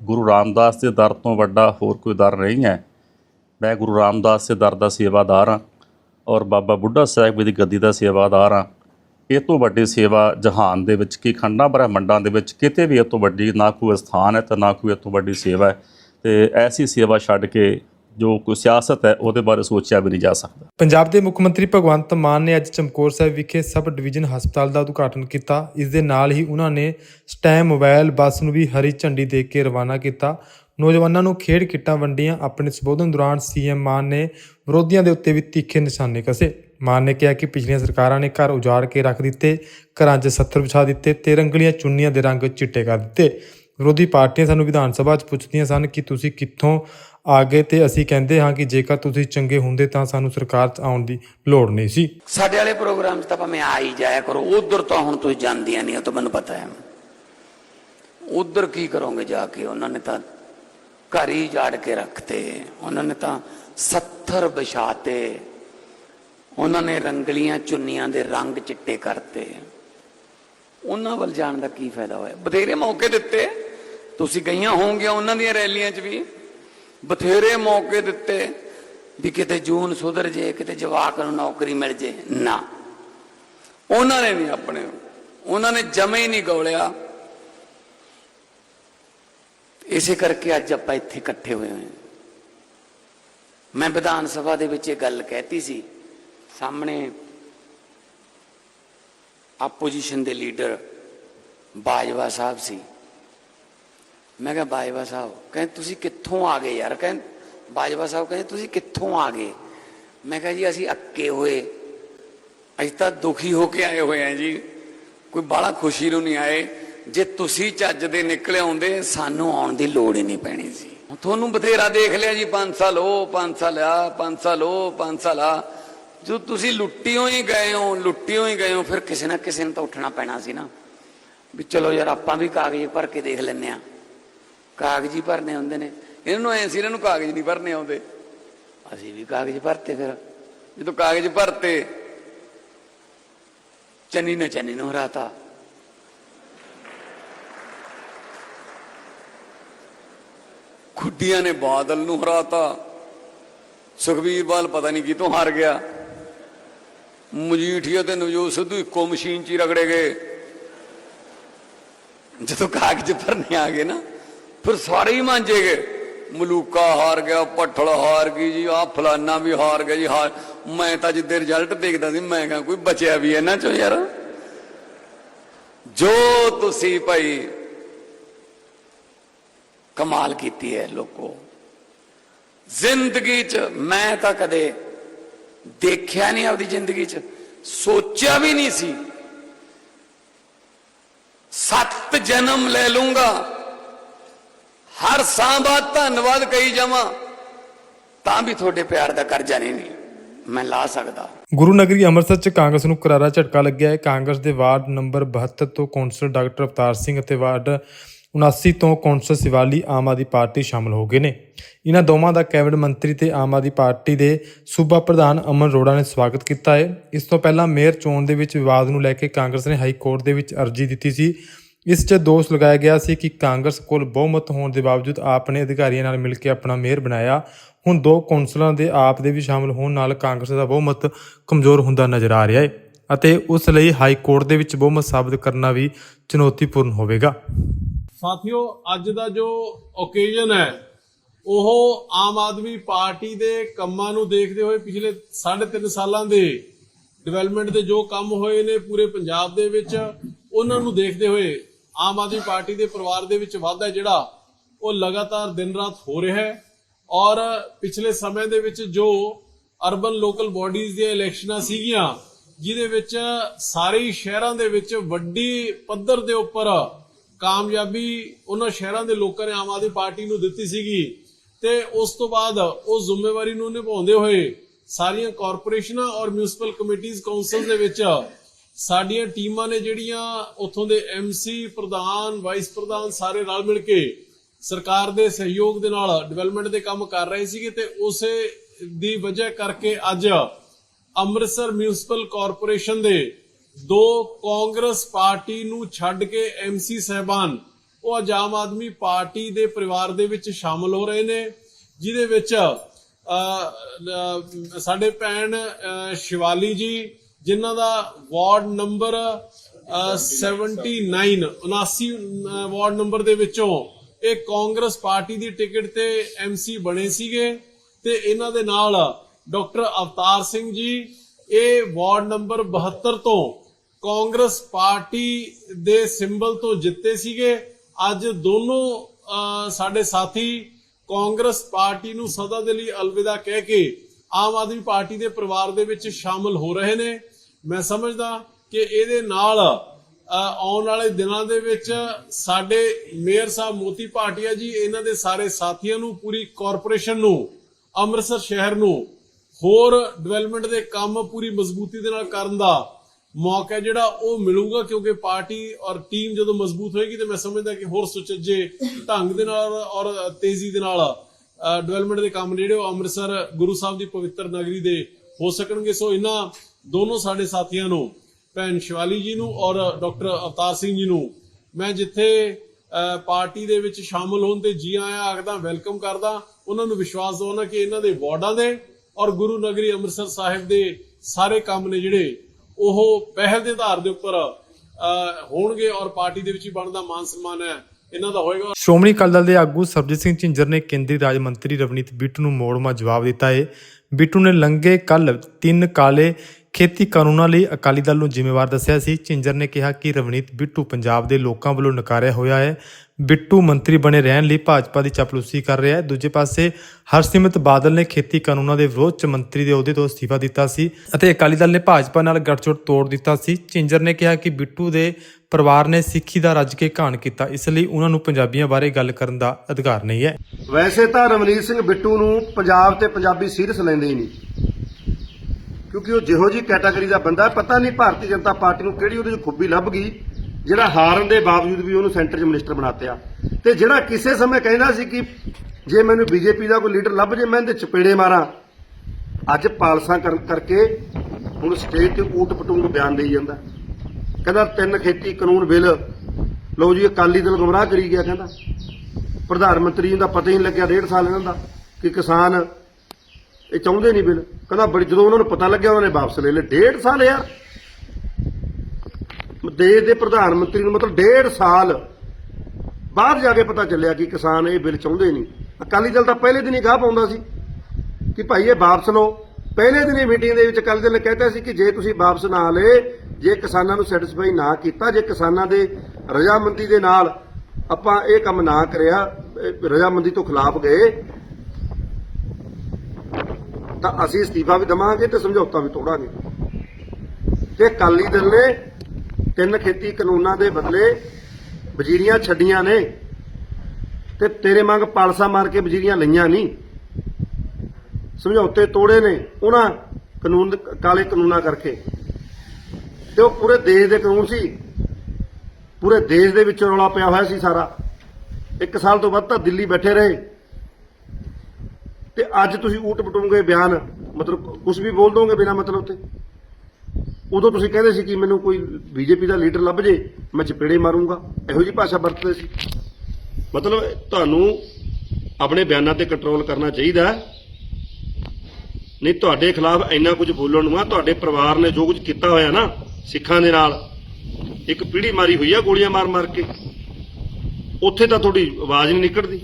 ਗੁਰੂ ਰਾਮਦਾਸ ਦੇ ਦਰ ਤੋਂ ਵੱਡਾ ਹੋਰ ਕੋਈ ਦਰ ਨਹੀਂ ਹੈ। ਮੈਂ ਗੁਰੂ ਰਾਮਦਾਸ ਦੇ ਦਰ ਦਾ ਸੇਵਾਦਾਰ ਹਾਂ ਔਰ ਬਾਬਾ ਬੁੱਢਾ ਸਾਹਿਬ ਦੀ ਗੱਦੀ ਦਾ ਸੇਵਾਦਾਰ ਹਾਂ। ਇਹ ਤੋਂ ਵੱਡੀ ਸੇਵਾ ਜਹਾਨ ਦੇ ਵਿੱਚ ਕੀ ਖੰਡਾਂ ਬ੍ਰਹਿਮੰਡਾਂ ਦੇ ਵਿੱਚ ਕਿਤੇ ਵੀ ਇਹ ਤੋਂ ਵੱਡੀ ਨਾ ਕੋਈ ਸਥਾਨ ਹੈ ਤੇ ਨਾ ਕੋਈ ਇਹ ਤੋਂ ਵੱਡੀ ਸੇਵਾ ਹੈ ਤੇ ਐਸੀ ਸੇਵਾ ਛੱਡ ਕੇ ਜੋ ਕੋਈ ਸਿਆਸਤ ਹੈ ਉਹਦੇ ਬਾਰੇ ਸੋਚਿਆ ਵੀ ਨਹੀਂ ਜਾ ਸਕਦਾ। ਪੰਜਾਬ ਦੇ ਮੁੱਖ ਮੰਤਰੀ ਭਗਵੰਤ ਮਾਨ ਨੇ ਅੱਜ ਚਮਕੌਰ ਸਾਹਿਬ ਵਿਖੇ ਸਬ ਡਿਵੀਜ਼ਨ ਹਸਪਤਾਲ ਦਾ ਉਦਘਾਟਨ ਕੀਤਾ। ਇਸ ਦੇ ਨਾਲ ਹੀ ਉਹਨਾਂ ਨੇ ਸਟੈਮ ਮੋਬਾਈਲ ਬੱਸ ਨੂੰ ਵੀ ਹਰੀ ਝੰਡੀ ਦੇ ਕੇ ਰਵਾਨਾ ਕੀਤਾ। ਨੌਜਵਾਨਾਂ ਨੂੰ ਖੇਡ ਕਿੱਟਾਂ ਵੰਡੀਆਂ ਆਪਣੇ ਸੰਬੋਧਨ ਦੌਰਾਨ ਸੀਐਮ ਮਾਨ ਨੇ ਵਿਰੋਧੀਆਂ ਦੇ ਉੱਤੇ ਵੀ ਤਿੱਖੇ ਨਿਸ਼ਾਨੇ ਕਸੇ। ਮਾਨ ਨੇ ਕਿਹਾ ਕਿ ਪਿਛਲੀਆਂ ਸਰਕਾਰਾਂ ਨੇ ਘਰ ਉਜਾੜ ਕੇ ਰੱਖ ਦਿੱਤੇ, ਘਰਾਂ 'ਚ ਸੱਥਰ ਵਿਛਾ ਦਿੱਤੇ ਤੇ ਰੰਗਲੀਆਂ ਚੁੰਨੀਆਂ ਦੇ ਰੰਗ ਚਿੱਟੇ ਕਰ ਦਿੱਤੇ। ਵਿਰੋਧੀ ਪਾਰਟੀਆਂ ਸਾਨੂੰ ਵਿਧਾਨ ਸਭਾ 'ਚ ਪੁੱਛਦੀਆਂ ਸਨ ਕਿ ਤੁਸੀਂ ਕਿੱਥੋਂ ਆ ਗਏ ਤੇ ਅਸੀਂ ਕਹਿੰਦੇ ਹਾਂ ਕਿ ਜੇਕਰ ਤੁਸੀਂ ਚੰਗੇ ਹੁੰਦੇ ਤਾਂ ਸਾਨੂੰ ਸਰਕਾਰ 'ਚ ਆਉਣ ਦੀ ਲੋੜ ਨਹੀਂ ਸੀ। ਸਾਡੇ ਵਾਲੇ ਪ੍ਰੋਗਰਾਮ 'ਚ ਤਾਂ ਭਾਵੇਂ ਆ ਹੀ ਜਾਇਆ ਕਰੋ, ਉਧਰ ਤਾਂ ਹੁਣ ਤੁਸੀਂ ਜਾਂਦੀਆਂ ਨਹੀਂ, ਉਹ ਤਾਂ ਮੈਨੂੰ ਪਤਾ ਹੈ। ਉਧਰ ਕੀ ਕਰੋਗੇ ਜਾ ਕੇ? ਉਹਨਾਂ ਨੇ ਤਾਂ ਘਰ ਹੀ ਜਾੜ ਕੇ ਰੱਖਤੇ, ਉਹਨਾਂ ਨੇ ਤਾਂ 70 ਵਿਛਾਤੇ। ਉਹਨਾਂ ਨੇ ਰੰਗਲੀਆਂ ਚੁੰਨੀਆਂ ਦੇ ਰੰਗ ਚਿੱਟੇ ਕਰਤੇ। ਉਹਨਾਂ ਵੱਲ ਜਾਣ ਦਾ ਕੀ ਫਾਇਦਾ ਹੋਇਆ? ਬਥੇਰੇ ਮੌਕੇ ਦਿੱਤੇ। ਤੁਸੀਂ ਗਈਆਂ ਹੋਵੋਗੀਆਂ ਉਹਨਾਂ ਦੀਆਂ ਰੈਲੀਆਂ 'ਚ ਵੀ। ਬਥੇਰੇ ਮੌਕੇ ਦਿੱਤੇ ਵੀ ਕਿਤੇ ਜੂਨ ਸੁਧਰ ਜੇ, ਕਿਤੇ ਜਵਾਕ ਨੂੰ ਨੌਕਰੀ ਮਿਲ ਜੇ। ਨਾ। ਉਹਨਾਂ ਨੇ ਨਹੀਂ ਆਪਣੇ, ਉਹਨਾਂ ਨੇ ਜਮੇ ਹੀ ਨਹੀਂ ਗੌਲਿਆ। ਇਸੇ ਕਰਕੇ ਅੱਜ ਆਪਾਂ ਇੱਥੇ ਇਕੱਠੇ ਹੋਏ ਹੋਏ ਹਾਂ। ਮੈਂ ਵਿਧਾਨ ਸਭਾ ਦੇ ਵਿੱਚ ਇਹ ਗੱਲ ਕਹਿਤੀ ਸੀ ਸਾਹਮਣੇ ਆਪੋਜੀਸ਼ਨ ਦੇ ਲੀਡਰ ਬਾਜਵਾ ਸਾਹਿਬ ਸੀ। ਮੈਂ ਕਿਹਾ, ਬਾਜਵਾ ਸਾਹਿਬ, ਕਹਿੰਦੇ ਤੁਸੀਂ ਕਿੱਥੋਂ ਆ ਗਏ ਯਾਰ? ਕਹਿੰਦੇ, ਬਾਜਵਾ ਸਾਹਿਬ ਕਹਿੰਦੇ, ਤੁਸੀਂ ਕਿੱਥੋਂ ਆ ਗਏ? ਮੈਂ ਕਿਹਾ ਜੀ, ਅਸੀਂ ਅੱਕੇ ਹੋਏ। ਅਸੀਂ ਤਾਂ ਦੁਖੀ ਹੋ ਕੇ ਆਏ ਹੋਏ ਆ ਜੀ। ਕੋਈ ਬਾਲਾ ਖੁਸ਼ੀ ਨੂੰ ਨਹੀਂ ਆਏ। ਜੇ ਤੁਸੀਂ ਚੱਜ ਦੇ ਨਿਕਲੇ ਆਉਂਦੇ, ਸਾਨੂੰ ਆਉਣ ਦੀ ਲੋੜ ਹੀ ਨਹੀਂ ਪੈਣੀ ਸੀ। ਤੁਹਾਨੂੰ ਬਥੇਰਾ ਦੇਖ ਲਿਆ ਜੀ 5 ਸਾਲ ਉਹ 5 ਸਾਲ ਆ 5 ਸਾਲ ਉਹ 5 ਸਾਲ ਆ। ਜੋ ਤੁਸੀਂ ਲੁੱਟਿਓ ਹੀ ਗਏ ਹੋ, ਲੁੱਟਿਓ ਹੀ ਗਏ ਹੋ, ਫਿਰ ਕਿਸੇ ਨਾ ਕਿਸੇ ਨੂੰ ਤਾਂ ਉੱਠਣਾ ਪੈਣਾ ਸੀ ਨਾ। ਵੀ ਚਲੋ ਯਾਰ ਆਪਾਂ ਵੀ ਕਾਗਜ਼ ਭਰ ਕੇ ਦੇਖ ਲੈਂਦੇ ਆ ਕਾਗਜ਼ ਹੀ ਭਰਨੇ ਹੁੰਦੇ ਨੇ। ਇਹਨਾਂ ਨੂੰ ਐਂ ਸੀ, ਇਹਨਾਂ ਨੂੰ ਕਾਗਜ਼ ਨਹੀਂ ਭਰਨੇ ਆਉਂਦੇ। ਅਸੀਂ ਵੀ ਕਾਗਜ਼ ਭਰਤੇ ਫਿਰ। ਜਦੋਂ ਕਾਗਜ਼ ਭਰਤੇ, ਚੰਨੀ ਨੇ ਚੰਨੀ ਨੂੰ ਹਰਾਤਾ। ਖੁੱਡੀਆਂ ਨੇ ਬਾਦਲ ਨੂੰ ਹਰਾਤਾ। ਸੁਖਬੀਰ ਬਾਲ ਪਤਾ ਨਹੀਂ ਕਿਤੋਂ ਹਾਰ ਗਿਆ। ਮਜੀਠੀਆ ਤੇ ਨਵਜੋਤ ਸਿੱਧੂ ਇੱਕੋ ਮਸ਼ੀਨ 'ਚ ਹੀ ਰਗੜੇ ਗਏ। ਜਦੋਂ ਕਾਗਜ਼ ਭਰਨੇ ਆ ਗਏ ਨਾ, ਫਿਰ ਸਾਰੇ ਹੀ ਮਾਂਜੇ ਗਏ। ਮਲੂਕਾ ਹਾਰ ਗਿਆ ਪੱਠਲ ਹਾਰ ਗਈ ਜੀ ਆ ਫਲਾਨਾ ਵੀ ਹਾਰ ਗਿਆ ਜੀ, ਹਾਰ। ਮੈਂ ਤਾਂ ਜਿੱਦੇ ਰਿਜ਼ਲਟ ਦੇਖਦਾ ਸੀ, ਮੈਂ ਕਿਹਾ ਕੋਈ ਬਚਿਆ ਵੀ ਇਹਨਾਂ ਚੋਂ ਯਾਰ। ਜੋ ਤੁਸੀਂ ਭਾਈ ਕਮਾਲ ਕੀਤੀ ਹੈ ਲੋਕੋ। ਜ਼ਿੰਦਗੀ 'ਚ ਮੈਂ ਤਾਂ ਕਦੇ ਦੇਖਿਆ ਨਹੀਂ ਆਪਦੀ ਜ਼ਿੰਦਗੀ 'ਚ, ਸੋਚਿਆ ਵੀ ਨਹੀਂ ਸੀ। ਸੱਤ ਜਨਮ ਲੈ ਲੂੰਗਾ ਹਰ ਸਾਹ ਬਾਅਦ ਧੰਨਵਾਦ ਕਹੀ ਜਾਵਾਂ, ਤਾਂ ਵੀ ਤੁਹਾਡੇ ਪਿਆਰ ਦਾ ਕਰਜ਼ਾ ਨਹੀਂ ਨਹੀਂ ਮੈਂ ਲਾ ਸਕਦਾ। ਗੁਰੂ ਨਗਰੀ ਅੰਮ੍ਰਿਤਸਰ ਚ ਕਾਂਗਰਸ ਨੂੰ ਕਰਾਰਾ ਝਟਕਾ ਲੱਗਿਆ ਹੈ। ਕਾਂਗਰਸ ਦੇ ਵਾਰਡ ਨੰਬਰ 72 ਤੋਂ ਕੌਂਸਲਰ ਡਾਕਟਰ ਅਵਤਾਰ ਸਿੰਘ ਅਤੇ ਵਾਰਡ 79 ਤੋਂ ਕੌਂਸਲ ਸਿਵਾਲੀ ਆਮ ਆਦਮੀ ਪਾਰਟੀ ਸ਼ਾਮਲ ਹੋ ਗਏ ਨੇ। ਇਹਨਾਂ ਦੋਵਾਂ ਦਾ ਕੈਬਨਿਟ ਮੰਤਰੀ ਤੇ ਆਮ ਆਦਮੀ ਪਾਰਟੀ ਦੇ ਸੂਬਾ ਪ੍ਰਧਾਨ ਅਮਨ ਅਰੋੜਾ ਨੇ ਸਵਾਗਤ ਕੀਤਾ ਹੈ। ਇਸ ਤੋਂ ਪਹਿਲਾਂ ਮੇਅਰ ਚੋਣ ਦੇ ਵਿੱਚ ਵਿਵਾਦ ਨੂੰ ਲੈ ਕੇ ਕਾਂਗਰਸ ਨੇ ਹਾਈ ਕੋਰਟ ਦੇ ਵਿੱਚ ਅਰਜ਼ੀ ਦਿੱਤੀ ਸੀ। ਇਸ 'ਚ ਦੋਸ਼ ਲਗਾਇਆ ਗਿਆ ਸੀ ਕਿ ਕਾਂਗਰਸ ਕੋਲ ਬਹੁਮਤ ਹੋਣ ਦੇ ਬਾਵਜੂਦ ਆਪ ਨੇ ਅਧਿਕਾਰੀਆਂ ਨਾਲ ਮਿਲ ਕੇ ਆਪਣਾ ਮੇਅਰ ਬਣਾਇਆ। ਹੁਣ ਦੋ ਕੌਂਸਲਰਾਂ ਦੇ ਆਪ ਦੇ ਵੀ ਸ਼ਾਮਲ ਹੋਣ ਨਾਲ ਕਾਂਗਰਸ ਦਾ ਬਹੁਮਤ ਕਮਜ਼ੋਰ ਹੁੰਦਾ ਨਜ਼ਰ ਆ ਰਿਹਾ ਹੈ ਅਤੇ ਉਸ ਲਈ ਹਾਈ ਕੋਰਟ ਦੇ ਵਿੱਚ ਬਹੁਮਤ ਸਾਬਤ ਕਰਨਾ ਵੀ ਚੁਣੌਤੀਪੂਰਨ ਹੋਵੇਗਾ। ਸਾਥੀਓ, ਅੱਜ ਦਾ ਜੋ ਓਕੇਜ਼ਨ ਹੈ, ਉਹ ਆਮ ਆਦਮੀ ਪਾਰਟੀ ਦੇ ਕੰਮਾਂ ਨੂੰ ਦੇਖਦੇ ਹੋਏ ਪਿਛਲੇ 3.5 ਸਾਲਾਂ ਦੇ ਡਿਵੈਲਪਮੈਂਟ ਦੇ ਜੋ ਕੰਮ ਹੋਏ ਨੇ ਪੂਰੇ ਪੰਜਾਬ ਦੇ ਵਿੱਚ, ਉਹਨਾਂ ਨੂੰ ਦੇਖਦੇ ਹੋਏ ਆਮ ਆਦਮੀ ਪਾਰਟੀ ਦੇ ਪਰਿਵਾਰ ਦੇ ਵਿੱਚ ਵਾਧਾ ਜਿਹੜਾ, ਉਹ ਲਗਾਤਾਰ ਦਿਨ ਰਾਤ ਹੋ ਰਿਹਾ ਹੈ। ਔਰ ਪਿਛਲੇ ਸਮੇਂ ਦੇ ਵਿੱਚ ਜੋ ਅਰਬਨ ਲੋਕਲ ਬਾਡੀਜ਼ ਦੀਆਂ ਇਲੈਕਸ਼ਨਾਂ ਸੀਗੀਆਂ, ਜਿਹਦੇ ਵਿੱਚ ਸਾਰੇ ਸ਼ਹਿਰਾਂ ਦੇ ਵਿੱਚ ਵੱਡੀ ਪੱਧਰ ਦੇ ਉੱਪਰ ਕਾਮਯਾਬੀ ਉਹਨਾਂ ਸ਼ਹਿਰਾਂ ਦੇ ਲੋਕਾਂ ਨੇ ਆਮ ਆਦਮੀ ਪਾਰਟੀ ਨੂੰ ਦਿੱਤੀ ਸੀਗੀ ਤੇ ਉਸ ਤੋਂ ਬਾਅਦ ਉਸ ਜ਼ਿੰਮੇਵਾਰੀ ਨੂੰ ਨਿਭਾਉਂਦੇ ਹੋਏ ਸਾਰੀਆਂ ਕਾਰਪੋਰੇਸ਼ਨਾਂ ਔਰ ਮਿਊਨਿਸਪਲ ਕਮੇਟੀਆਂ ਕਾਉਂਸਲ ਦੇ ਵਿੱਚ ਸਾਡੀਆਂ ਟੀਮਾਂ ਨੇ ਜਿਹੜੀਆਂ ਉੱਥੋਂ ਦੇ ਐਮਸੀ ਪ੍ਰਧਾਨ, ਵਾਈਸ ਪ੍ਰਧਾਨ ਸਾਰੇ ਰਲ ਮਿਲ ਕੇ ਸਰਕਾਰ ਦੇ ਸਹਿਯੋਗ ਦੇ ਨਾਲ ਡਿਵੈਲਪਮੈਂਟ ਦੇ ਕੰਮ ਕਰ ਰਹੇ ਸੀਗੇ ਤੇ ਉਸੇ ਦੀ ਵਜ੍ਹਾ ਕਰਕੇ ਅੱਜ ਅੰਮ੍ਰਿਤਸਰ ਮਿਊਨਿਸਪਲ ਕਾਰਪੋਰੇਸ਼ਨ ਦੇ ਦੋ ਕਾਂਗਰਸ ਪਾਰਟੀ ਨੂੰ ਛੱਡ ਕੇ ਐਮਸੀ ਸਹਿਬਾਨ ਉਹ ਅੱਜ ਆਮ ਆਦਮੀ ਪਾਰਟੀ ਦੇ ਪਰਿਵਾਰ ਦੇ ਵਿੱਚ ਸ਼ਾਮਲ ਹੋ ਰਹੇ ਨੇ ਜਿਹਦੇ ਵਿੱਚ ਸਾਡੇ ਭੈਣ ਸ਼ਿਵਾਲੀ ਜੀ ਜਿਨ੍ਹਾਂ ਦਾ ਵਾਰਡ ਨੰਬਰ ਅਹ, 79 79 ਵਾਰਡ ਨੰਬਰ ਦੇ ਵਿੱਚੋਂ ਇਹ ਕਾਂਗਰਸ ਪਾਰਟੀ ਦੀ ਟਿਕਟ ਤੇ ਐਮਸੀ ਬਣੇ ਸੀਗੇ ਤੇ ਇਹਨਾਂ ਦੇ ਨਾਲ ਡਾਕਟਰ ਅਵਤਾਰ ਸਿੰਘ ਜੀ ਇਹ ਵਾਰਡ ਨੰਬਰ 72 ਤੋਂ ਕਾਂਗਰਸ ਪਾਰਟੀ ਦੇ ਸਿੰਬਲ ਤੋਂ ਜਿੱਤੇ ਸੀਗੇ। ਅੱਜ ਦੋਨੋਂ ਸਾਡੇ ਸਾਥੀ ਕਾਂਗਰਸ ਪਾਰਟੀ ਨੂੰ ਸਦਾ ਦੇ ਲਈ ਅਲਵਿਦਾ ਕਹਿ ਕੇ ਆਮ ਆਦਮੀ ਪਾਰਟੀ ਦੇ ਪਰਿਵਾਰ ਦੇ ਵਿੱਚ ਸ਼ਾਮਲ ਹੋ ਰਹੇ ਨੇ। ਮੈਂ ਸਮਝਦਾ ਕਿ ਇਹਦੇ ਨਾਲ ਆਉਣ ਵਾਲੇ ਦਿਨਾਂ ਦੇ ਵਿੱਚ ਸਾਡੇ ਮੇਅਰ ਸਾਹਿਬ ਮੋਤੀ ਭਾਟੀਆ ਜੀ, ਇਹਨਾਂ ਦੇ ਸਾਰੇ ਸਾਥੀਆਂ ਨੂੰ, ਪੂਰੀ ਕਾਰਪੋਰੇਸ਼ਨ ਨੂੰ, ਅੰਮ੍ਰਿਤਸਰ ਸ਼ਹਿਰ ਨੂੰ ਹੋਰ ਡਿਵੈਲਪਮੈਂਟ ਦੇ ਕੰਮ ਪੂਰੀ ਮਜ਼ਬੂਤੀ ਦੇ ਨਾਲ ਕਰਨ ਦਾ ਮੌਕਾ ਜਿਹੜਾ ਉਹ ਮਿਲੂਗਾ ਕਿਉਂਕਿ ਪਾਰਟੀ ਔਰ ਟੀਮ ਜਦੋਂ ਮਜ਼ਬੂਤ ਹੋਏਗੀ ਤੇ ਮੈਂ ਸਮਝਦਾ ਕਿ ਹੋਰ ਸੁਚੱਜੇ ਢੰਗ ਦੇ ਨਾਲ ਔਰ ਤੇਜ਼ੀ ਦੇ ਨਾਲ ਡਿਵੈਲਪਮੈਂਟ ਦੇ ਕੰਮ ਜਿਹੜੇ ਉਹ ਅੰਮ੍ਰਿਤਸਰ ਗੁਰੂ ਸਾਹਿਬ ਦੀ ਪਵਿੱਤਰ ਨਗਰੀ ਦੇ ਹੋ ਸਕਣਗੇ। ਸੋ ਇਹਨਾਂ ਦੋਨੋਂ ਸਾਡੇ ਸਾਥੀਆਂ ਨੂੰ, ਭੈਣ ਸ਼ਿਵਾਲੀ ਜੀ ਨੂੰ ਔਰ ਡਾਕਟਰ ਅਵਤਾਰ ਸਿੰਘ ਜੀ ਨੂੰ ਮੈਂ ਜਿੱਥੇ ਪਾਰਟੀ ਦੇ ਵਿੱਚ ਸ਼ਾਮਲ ਹੋਣ ਤੇ ਜੀ ਆਇਆਂ ਆਖਦਾ ਵੈਲਕਮ ਕਰਦਾ ਉਹਨਾਂ ਨੂੰ ਵਿਸ਼ਵਾਸ ਦਿਵਾਉਣਾ ਕਿ ਇਹਨਾਂ ਦੇ ਵਾਰਡਾਂ ਦੇ ਔਰ ਗੁਰੂ ਨਗਰੀ ਅੰਮ੍ਰਿਤਸਰ ਸਾਹਿਬ ਦੇ ਸਾਰੇ ਕੰਮ ਨੇ ਜਿਹੜੇ ਉਹ ਪਹਿਲ ਦੇ ਆਧਾਰ ਦੇ ਉੱਪਰ ਅਹ, ਹੋਣਗੇ ਔਰ ਪਾਰਟੀ ਦੇ ਵਿੱਚ ਵੀ ਬਣਦਾ ਮਾਨ ਸਨਮਾਨ ਹੈ ਇਹਨਾਂ ਦਾ ਹੋਏਗਾ। ਸ਼੍ਰੋਮਣੀ ਅਕਾਲੀ ਦਲ ਦੇ ਆਗੂ ਸਰਬਜੀਤ ਸਿੰਘ ਝਿੰਜਰ ਨੇ ਕੇਂਦਰੀ ਰਾਜ ਮੰਤਰੀ ਰਵਨੀਤ ਬਿੱਟੂ ਨੂੰ ਮੋੜਮਾ ਜਵਾਬ ਦਿੱਤਾ ਹੈ ਬਿੱਟੂ ਨੇ ਲੰਗੇ ਕੱਲ ਤਿੰਨ ਕਾਲੇ ਖੇਤੀ ਕਾਨੂੰਨਾਂ ਲਈ ਅਕਾਲੀ ਦਲ ਨੂੰ ਜ਼ਿੰਮੇਵਾਰ ਦੱਸਿਆ ਸੀ। ਝਿੰਜਰ ਨੇ ਕਿਹਾ ਕਿ ਰਵਨੀਤ ਬਿੱਟੂ ਪੰਜਾਬ ਦੇ ਲੋਕਾਂ ਵੱਲੋਂ ਨਕਾਰਿਆ ਹੋਇਆ ਹੈ। ਬਿੱਟੂ ਮੰਤਰੀ ਬਣੇ ਰਹਿਣ ਲਈ ਭਾਜਪਾ ਦੀ ਚਾਪਲੂਸੀ ਕਰ ਰਿਹਾ ਹੈ। ਦੂਜੇ ਪਾਸੇ, ਹਰਸਿਮਰਤ ਬਾਦਲ ਨੇ ਖੇਤੀ ਕਾਨੂੰਨਾਂ ਦੇ ਵਿਰੋਧ ਚ ਮੰਤਰੀ ਦੇ ਅਹੁਦੇ ਤੋਂ ਅਸਤੀਫਾ ਦਿੱਤਾ ਸੀ ਅਤੇ ਅਕਾਲੀ ਦਲ ਨੇ ਭਾਜਪਾ ਨਾਲ ਗੱਠਜੋੜ ਤੋੜ ਦਿੱਤਾ ਸੀ। ਝਿੰਜਰ ਨੇ ਕਿਹਾ ਕਿ ਬਿੱਟੂ ਦੇ ਪਰਿਵਾਰ ਨੇ ਸਿੱਖੀ ਦਾ ਰੱਜ ਕੇ ਘਾਣ ਕੀਤਾ। ਇਸ ਲਈ ਉਹਨਾਂ ਨੂੰ ਪੰਜਾਬੀਆਂ ਬਾਰੇ ਗੱਲ ਕਰਨ ਦਾ ਅਧਿਕਾਰ ਨਹੀਂ ਹੈ। ਵੈਸੇ ਤਾਂ ਰਮਨੀਤ ਸਿੰਘ ਬਿੱਟੂ ਨੂੰ ਪੰਜਾਬ ਤੇ ਪੰਜਾਬੀ ਸੀਰੀਅਸ ਲੈਂਦੇ ਹੀ ਨਹੀਂ। ਕਿਉਂਕਿ ਉਹ ਜਿਹੋ ਜੀ ਕੈਟਾਗਰੀ ਦਾ ਬੰਦਾ ਪਤਾ ਨਹੀਂ ਭਾਰਤੀ ਜਨਤਾ ਪਾਰਟੀ ਨੂੰ ਕਿਹੜੀ ਉਹਦੇ 'ਚ ਖੂਬੀ ਲੱਭ ਗਈ, ਜਿਹੜਾ ਹਾਰਨ ਦੇ ਬਾਵਜੂਦ ਵੀ ਉਹਨੂੰ ਸੈਂਟਰ 'ਚ ਮਿਨਿਸਟਰ ਬਣਾਤਿਆ। ਤੇ ਜਿਹੜਾ ਕਿਸੇ ਸਮੇਂ ਕਹਿੰਦਾ ਸੀ ਕਿ ਜੇ ਮੈਨੂੰ ਬੀਜੇਪੀ ਦਾ ਕੋਈ ਲੀਡਰ ਲੱਭ ਜੇ, ਮੈਂ ਇਹਦੇ ਚਪੇੜੇ ਮਾਰਾਂ। ਅੱਜ ਪਾਲਸਾਂ ਕਰ- ਕਰਕੇ ਹੁਣ ਸਟੇਜ ਤੇ ਊਟ ਪਟੂੰਗ ਬਿਆਨ ਦੇਈ ਜਾਂਦਾ। ਕਹਿੰਦਾ ਤਿੰਨ ਖੇਤੀ, ਕਾਨੂੰਨ, ਬਿੱਲ। ਲਓ ਜੀ, ਅਕਾਲੀ ਦਲ ਗੁੰਮਰਾਹ ਕਰੀ ਗਿਆ, ਕਹਿੰਦਾ। ਪ੍ਰਧਾਨ ਮੰਤਰੀ ਨੂੰ ਦਾ ਪਤਾ ਹੀ ਨਹੀਂ ਲੱਗਿਆ, ਡੇਢ ਸਾਲ ਇਹਨਾਂ ਦਾ ਕਿ ਕਿਸਾਨ ਇਹ ਚਾਹੁੰਦੇ ਨਹੀਂ ਬਿੱਲ। ਕਹਿੰਦਾ ਬੜੀ ਜਦੋਂ ਉਹਨਾਂ ਨੂੰ ਪਤਾ ਲੱਗਿਆ, ਉਹਨਾਂ ਨੇ ਵਾਪਸ ਲੈ ਲਏ ਡੇਢ ਸਾਲ ਯਾਰ। ਦੇਸ਼ ਦੇ ਪ੍ਰਧਾਨ ਮੰਤਰੀ ਨੂੰ ਮਤਲਬ ਡੇਢ ਸਾਲ ਬਾਅਦ ਜਾ ਕੇ ਪਤਾ ਚੱਲਿਆ ਕਿ ਕਿਸਾਨ ਇਹ ਬਿੱਲ ਚਾਹੁੰਦੇ ਨਹੀਂ। ਅਕਾਲੀ ਦਲ ਤਾਂ ਪਹਿਲੇ ਦਿਨ ਹੀ ਗਾਹ ਪਾਉਂਦਾ ਸੀ ਕਿ ਭਾਈ ਇਹ ਵਾਪਸ ਲਓ। ਪਹਿਲੇ ਦਿਨ ਹੀ ਮੀਟਿੰਗ ਦੇ ਵਿੱਚ ਅਕਾਲੀ ਦਲ ਨੇ ਕਹਿਤਾ ਸੀ ਕਿ ਜੇ ਤੁਸੀਂ ਵਾਪਸ ਨਾ ਲਏ, ਜੇ ਕਿਸਾਨਾਂ ਨੂੰ ਸੈਟੀਸਫਾਈ ਨਾ ਕੀਤਾ, ਜੇ ਕਿਸਾਨਾਂ ਦੇ ਰਜਾਮੰਦੀ ਦੇ ਨਾਲ ਆਪਾਂ ਇਹ ਕੰਮ ਨਾ ਕਰਿਆ ਰਜਾਮੰਦੀ ਤੋਂ ਖਿਲਾਫ ਗਏ ਤਾਂ ਅਸੀਂ ਅਸਤੀਫਾ ਵੀ ਦਵਾਂਗੇ ਤੇ ਸਮਝੌਤਾ ਵੀ ਤੋੜਾਂਗੇ। ਤੇ ਅਕਾਲੀ ਦਲ ਨੇ ਤਿੰਨ ਖੇਤੀ ਕਾਨੂੰਨਾਂ ਦੇ ਬਦਲੇ ਵਜ਼ੀਰੀਆਂ ਛੱਡੀਆਂ ਨੇ ਤੇ ਤੇਰੇ ਮੰਗ ਪਾਲਸਾ ਮਾਰ ਕੇ ਵਜ਼ੀਰੀਆਂ ਲਈਆਂ ਨਹੀਂ। ਸਮਝੌਤੇ ਤੋੜੇ ਨੇ ਉਹਨਾਂ ਕਾਨੂੰਨ, ਕਾਲੇ ਕਾਨੂੰਨਾਂ ਕਰਕੇ। ਤੇ ਉਹ ਪੂਰੇ ਦੇਸ਼ ਦੇ ਕਾਨੂੰਨ ਸੀ। ਪੂਰੇ ਦੇਸ਼ ਦੇ ਵਿੱਚ ਰੌਲਾ ਪਿਆ ਹੋਇਆ ਸੀ ਸਾਰਾ। ਇੱਕ ਸਾਲ ਤੋਂ ਵੱਧ ਤਾਂ ਦਿੱਲੀ ਬੈਠੇ ਰਹੇ। ਤੇ ਅੱਜ ਤੁਸੀਂ ਊਟ ਪਟੂਗੇ ਬਿਆਨ, ਮਤਲਬ ਕੁਝ ਵੀ ਬੋਲ ਦੋਗੇ ਬਿਨਾ ਮਤਲਬ ਤੇ? ਉਦੋਂ ਤੁਸੀਂ ਕਹਿੰਦੇ ਸੀ ਕਿ ਮੈਨੂੰ ਕੋਈ ਬੀਜੇਪੀ ਦਾ ਲੀਡਰ ਲੱਭ ਜੇ, ਮੈਂ ਚਪੇੜੇ ਮਾਰੂੰਗਾ। ਇਹੋ ਜੀ ਭਾਸ਼ਾ ਵਰਤਦੇ ਸੀ। ਮਤਲਬ ਤੁਹਾਨੂੰ ਆਪਣੇ ਬਿਆਨਾਂ ਤੇ ਕੰਟਰੋਲ ਕਰਨਾ ਚਾਹੀਦਾ ਨਹੀਂ, ਤੁਹਾਡੇ ਖਿਲਾਫ ਇੰਨਾ ਕੁਝ ਬੋਲਣ ਨੂੰ ਆ, ਤੁਹਾਡੇ ਪਰਿਵਾਰ ਨੇ ਜੋ ਕੁਝ ਕੀਤਾ ਹੋਇਆ ਨਾ, ਸਿੱਖਾਂ ਦੇ ਨਾਲ, ਇੱਕ ਪੀੜੀ ਮਾਰੀ ਹੋਈ ਆ ਗੋਲੀਆਂ ਮਾਰ ਮਾਰ ਕੇ। ਉੱਥੇ ਤਾਂ ਤੁਹਾਡੀ ਆਵਾਜ਼ ਨਹੀਂ ਨਿਕਲਦੀ।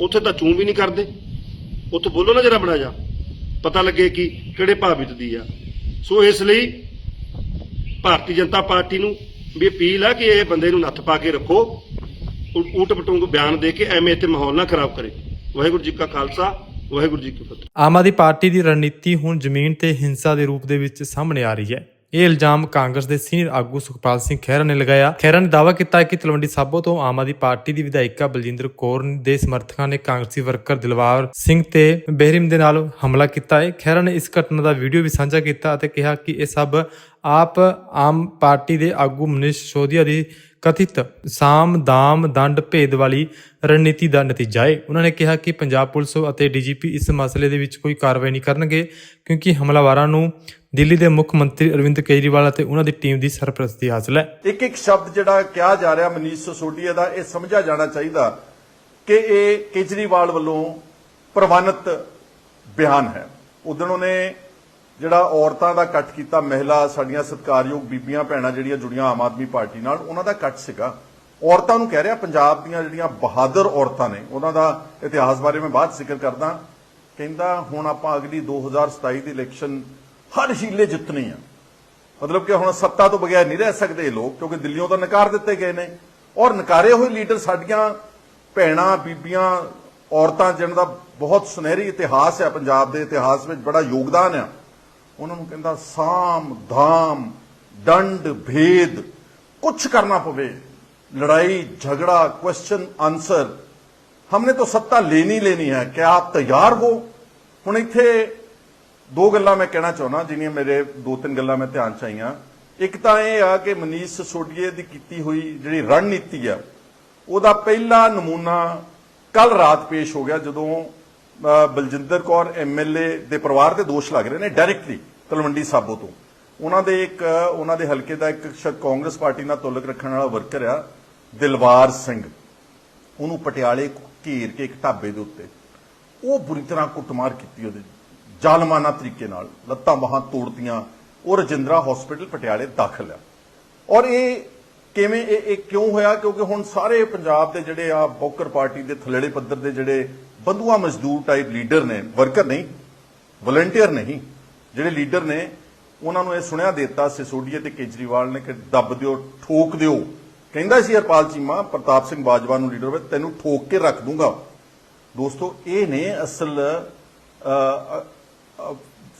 ਉੱਥੇ ਤਾਂ ਚੂੰ ਵੀ ਨਹੀਂ ਕਰਦੇ। ਉੱਥੇ ਬੋਲੋ ਨਾ ਜਰਾ ਬਣਾ ਜਾ। ਪਤਾ ਲੱਗੇ ਕਿ ਕਿਹੜੇ ਭਾਵਿਤ ਦੀ ਆ। ਸੋ ਇਸ ਲਈ ਭਾਰਤੀ ਜਨਤਾ ਪਾਰਟੀ ਨੂੰ ਵੀ ਅਪੀਲ ਆ ਕਿ ਇਹ ਬੰਦੇ ਨੂੰ ਨੱਥ ਪਾ ਕੇ ਰੱਖੋ। ਊਟ ਪਟੂੰਗ ਬਿਆਨ ਦੇ ਕੇ ਐਵੇਂ ਇੱਥੇ ਮਾਹੌਲ ਨਾ ਖਰਾਬ ਕਰੇ। ਵਾਹਿਗੁਰੂ ਜੀ ਕਾ ਖਾਲਸਾ, ਵਾਹਿਗੁਰੂ ਜੀ ਕੀ ਫਤਿਹ। ਆਮ ਆਦਮੀ ਪਾਰਟੀ ਦੀ ਰਣਨੀਤੀ ਹੁਣ ਜ਼ਮੀਨ ਤੇ ਹਿੰਸਾ ਦੇ ਰੂਪ ਦੇ ਵਿੱਚ ਸਾਹਮਣੇ ਆ ਰਹੀ ਹੈ। ਇਹ ਇਲਜ਼ਾਮ ਕਾਂਗਰਸ ਦੇ ਸੀਨੀਅਰ ਆਗੂ ਸੁਖਪਾਲ ਸਿੰਘ ਖਹਿਰਾ ਨੇ ਲਗਾਇਆ। ਖਹਿਰਾ ਨੇ ਦਾਅਵਾ ਕੀਤਾ ਕਿ ਤਲਵੰਡੀ ਸਾਬੋ ਤੋਂ ਆਮ ਆਦਮੀ ਪਾਰਟੀ ਦੀ ਵਿਧਾਇਕਾ ਬਲਜਿੰਦਰ ਕੌਰ ਦੇ ਸਮਰਥਕਾਂ ਨੇ ਕਾਂਗਰਸੀ ਵਰਕਰ ਦਿਲਵਾਰ ਸਿੰਘ ਤੇ ਬਹਿਰੀਮ ਦੇ ਨਾਲ ਹਮਲਾ ਕੀਤਾ। ਹੈ ਖਹਿਰਾ ਨੇ ਇਸ ਘਟਨਾ ਦਾ ਵੀਡੀਓ ਵੀ ਸਾਂਝਾ ਕੀਤਾ ਅਤੇ ਕਿਹਾ ਕਿ ਇਹ ਸਭ ਆਪ ਆਮ ਪਾਰਟੀ ਦੇ ਆਗੂ ਮਨੀਸ਼ ਸੋਧੀਆ ਦੀ ਕਥਿਤ ਸਾਮ, ਦਾਮ, ਦੰਡ, ਭੇਦ ਵਾਲੀ ਰਣਨੀਤੀ ਦਾ ਨਤੀਜਾ ਹੈ ਉਹਨਾਂ ਨੇ ਕਿਹਾ ਕਿ ਪੰਜਾਬ ਪੁਲਿਸ ਅਤੇ ਡੀਜੀਪੀ ਇਸ ਮਸਲੇ ਦੇ ਵਿੱਚ ਕੋਈ ਕਾਰਵਾਈ ਨਹੀਂ ਕਰਨਗੇ, ਕਿਉਂਕਿ ਹਮਲਾਵਰਾਂ ਨੂੰ ਦਿੱਲੀ ਦੇ ਮੁੱਖ ਮੰਤਰੀ ਅਰਵਿੰਦ ਕੇਜਰੀਵਾਲ ਅਤੇ ਉਹਨਾਂ ਦੀ ਟੀਮ ਦੀ ਸਰਪ੍ਰਸਤੀ ਹਾਸਲ ਹੈ। ਇੱਕ ਇੱਕ ਸ਼ਬਦ ਜਿਹੜਾ ਕਿਹਾ ਜਾ ਰਿਹਾ ਮਨੀਸ਼ ਸਿਸੋਦੀਆ ਦਾ, ਇਹ ਸਮਝਿਆ ਜਾਣਾ ਚਾਹੀਦਾ ਕਿ ਇਹ ਕੇਜਰੀਵਾਲ ਵੱਲੋਂ ਪ੍ਰਵਾਨਿਤ ਬਿਆਨ ਹੈ। ਉਦੋਂ ਉਹਨੇ ਜਿਹੜਾ ਔਰਤਾਂ ਦਾ ਕੱਟ ਕੀਤਾ, ਮਹਿਲਾ, ਸਾਡੀਆਂ ਸਤਿਕਾਰਯੋਗ ਬੀਬੀਆਂ, ਭੈਣਾਂ ਜਿਹੜੀਆਂ ਜੁੜੀਆਂ ਆਮ ਆਦਮੀ ਪਾਰਟੀ ਨਾਲ, ਉਹਨਾਂ ਦਾ ਕੱਟ ਸੀਗਾ। ਔਰਤਾਂ ਨੂੰ ਕਹਿ ਰਿਹਾ, ਪੰਜਾਬ ਦੀਆਂ ਜਿਹੜੀਆਂ ਬਹਾਦਰ ਔਰਤਾਂ ਨੇ, ਉਹਨਾਂ ਦਾ ਇਤਿਹਾਸ ਬਾਰੇ ਮੈਂ ਬਾਅਦ ਜ਼ਿਕਰ ਕਰਦਾ। ਕਹਿੰਦਾ, ਹੁਣ ਆਪਾਂ ਅਗਲੀ 2027 ਦੀ ਇਲੈਕਸ਼ਨ ਹਰ ਹੀਲੇ ਜਿੱਤਣੀ ਆ। ਮਤਲਬ ਕਿ ਹੁਣ ਸੱਤਾ ਤੋਂ ਬਗੈਰ ਨਹੀਂ ਰਹਿ ਸਕਦੇ ਲੋਕ, ਕਿਉਂਕਿ ਦਿੱਲੀੋਂ ਤਾਂ ਨਕਾਰ ਦਿੱਤੇ ਗਏ ਨੇ। ਔਰ ਨਕਾਰੇ ਹੋਏ ਲੀਡਰ ਸਾਡੀਆਂ ਭੈਣਾਂ, ਬੀਬੀਆਂ, ਔਰਤਾਂ, ਜਿਨ੍ਹਾਂ ਦਾ ਬਹੁਤ ਸੁਨਹਿਰੀ ਇਤਿਹਾਸ ਹੈ ਪੰਜਾਬ ਦੇ ਇਤਿਹਾਸ ਵਿੱਚ ਬੜਾ ਯੋਗਦਾਨ ਆ। ਉਹਨਾਂ ਨੂੰ ਕਹਿੰਦਾ ਸਾਮ ਧਾਮ ਦੰਡ ਭੇਦ ਕੁਝ ਕਰਨਾ ਪਵੇ ਲੜਾਈ ਝਗੜਾ ਕੁਐਸਚਨ ਆਨਸਰ हमने तो सत्ता लेनी लेनी है क्या आप तैयार हो ਹੁਣ ਇੱਥੇ ਦੋ ਗੱਲਾਂ ਮੈਂ ਕਹਿਣਾ ਚਾਹੁੰਦਾ ਜਿਹੜੀਆਂ ਮੇਰੇ ਦੋ ਤਿੰਨ ਗੱਲਾਂ ਮੈਂ ਧਿਆਨ ਚ ਆਈਆਂ ਇੱਕ ਤਾਂ ਇਹ ਆ ਕਿ ਮਨੀਸ਼ ਸਿਸੋਦੀਏ ਦੀ ਕੀਤੀ ਹੋਈ ਜਿਹੜੀ ਰਣਨੀਤੀ ਆ ਉਹਦਾ ਪਹਿਲਾ ਨਮੂਨਾ ਕੱਲ ਰਾਤ ਪੇਸ਼ ਹੋ ਗਿਆ ਜਦੋਂ ਅ, ਬਲਜਿੰਦਰ ਕੌਰ ਐਮਐਲਏ ਦੇ ਪਰਿਵਾਰ ਤੇ ਦੋਸ਼ ਲੱਗ ਰਹੇ ਨੇ ਡਾਇਰੈਕਟਲੀ ਤਲਵੰਡੀ ਸਾਬੋ ਤੋਂ। ਉਹਨਾਂ ਦੇ ਇੱਕ, ਉਹਨਾਂ ਦੇ ਹਲਕੇ ਦਾ ਇੱਕ ਸ਼ਾਇਦ ਕਾਂਗਰਸ ਪਾਰਟੀ ਨਾਲ ਤਾਲੁਕ ਰੱਖਣ ਵਾਲਾ ਵਰਕਰ ਆ, ਦਿਲਵਾਰ ਸਿੰਘ। ਉਹਨੂੰ ਪਟਿਆਲੇ ਘੇਰ ਕੇ ਇੱਕ ਢਾਬੇ ਦੇ ਉੱਤੇ। ਉਹ ਬੁਰੀ ਤਰ੍ਹਾਂ ਕੁੱਟਮਾਰ ਕੀਤੀ ਉਹਦੇ ਜ਼ਾਲਮਾਨਾ ਤਰੀਕੇ ਨਾਲ, ਲੱਤਾਂ ਬਾਹਾਂ ਤੋੜਤੀਆਂ, ਉਹ ਰਜਿੰਦਰਾ ਹਸਪੀਟਲ ਪਟਿਆਲੇ ਦਾਖਲ ਆ। ਔਰ ਇਹ ਕਿਵੇਂ ਇਹ ਕਿਉਂ ਹੋਇਆ? ਕਿਉਂਕਿ ਹੁਣ ਸਾਰੇ ਪੰਜਾਬ ਦੇ ਜਿਹੜੇ ਆ ਬੌਕਰ ਪਾਰਟੀ ਦੇ ਥਲੇੜੇ ਪੱਧਰ ਦੇ ਜਿਹੜੇ ਬੰਧੂਆ ਮਜ਼ਦੂਰ ਟਾਈਪ ਲੀਡਰ ਨੇ ਵਰਕਰ ਨਹੀਂ ਵਲੰਟੀਅਰ ਨਹੀਂ, ਜਿਹੜੇ ਲੀਡਰ ਨੇ, ਉਹਨਾਂ ਨੂੰ ਇਹ ਸੁਣਿਆ ਦਿੱਤਾ ਸਿਸੋਡੀਆ ਤੇ ਕੇਜਰੀਵਾਲ ਨੇ ਕਿ ਦੱਬ ਦਿਓ, ਠੋਕ ਦਿਓ। ਕਹਿੰਦਾ ਸੀ ਹਰਪਾਲ ਚੀਮਾ, ਪ੍ਰਤਾਪ ਸਿੰਘ ਬਾਜਵਾ ਨੂੰ ਲੀਡਰ ਵਿੱਚ, ਤੈਨੂੰ ਠੋਕ ਕੇ ਰੱਖ ਦੂੰਗਾ। ਦੋਸਤੋ, ਇਹ ਨੇ ਅਸਲ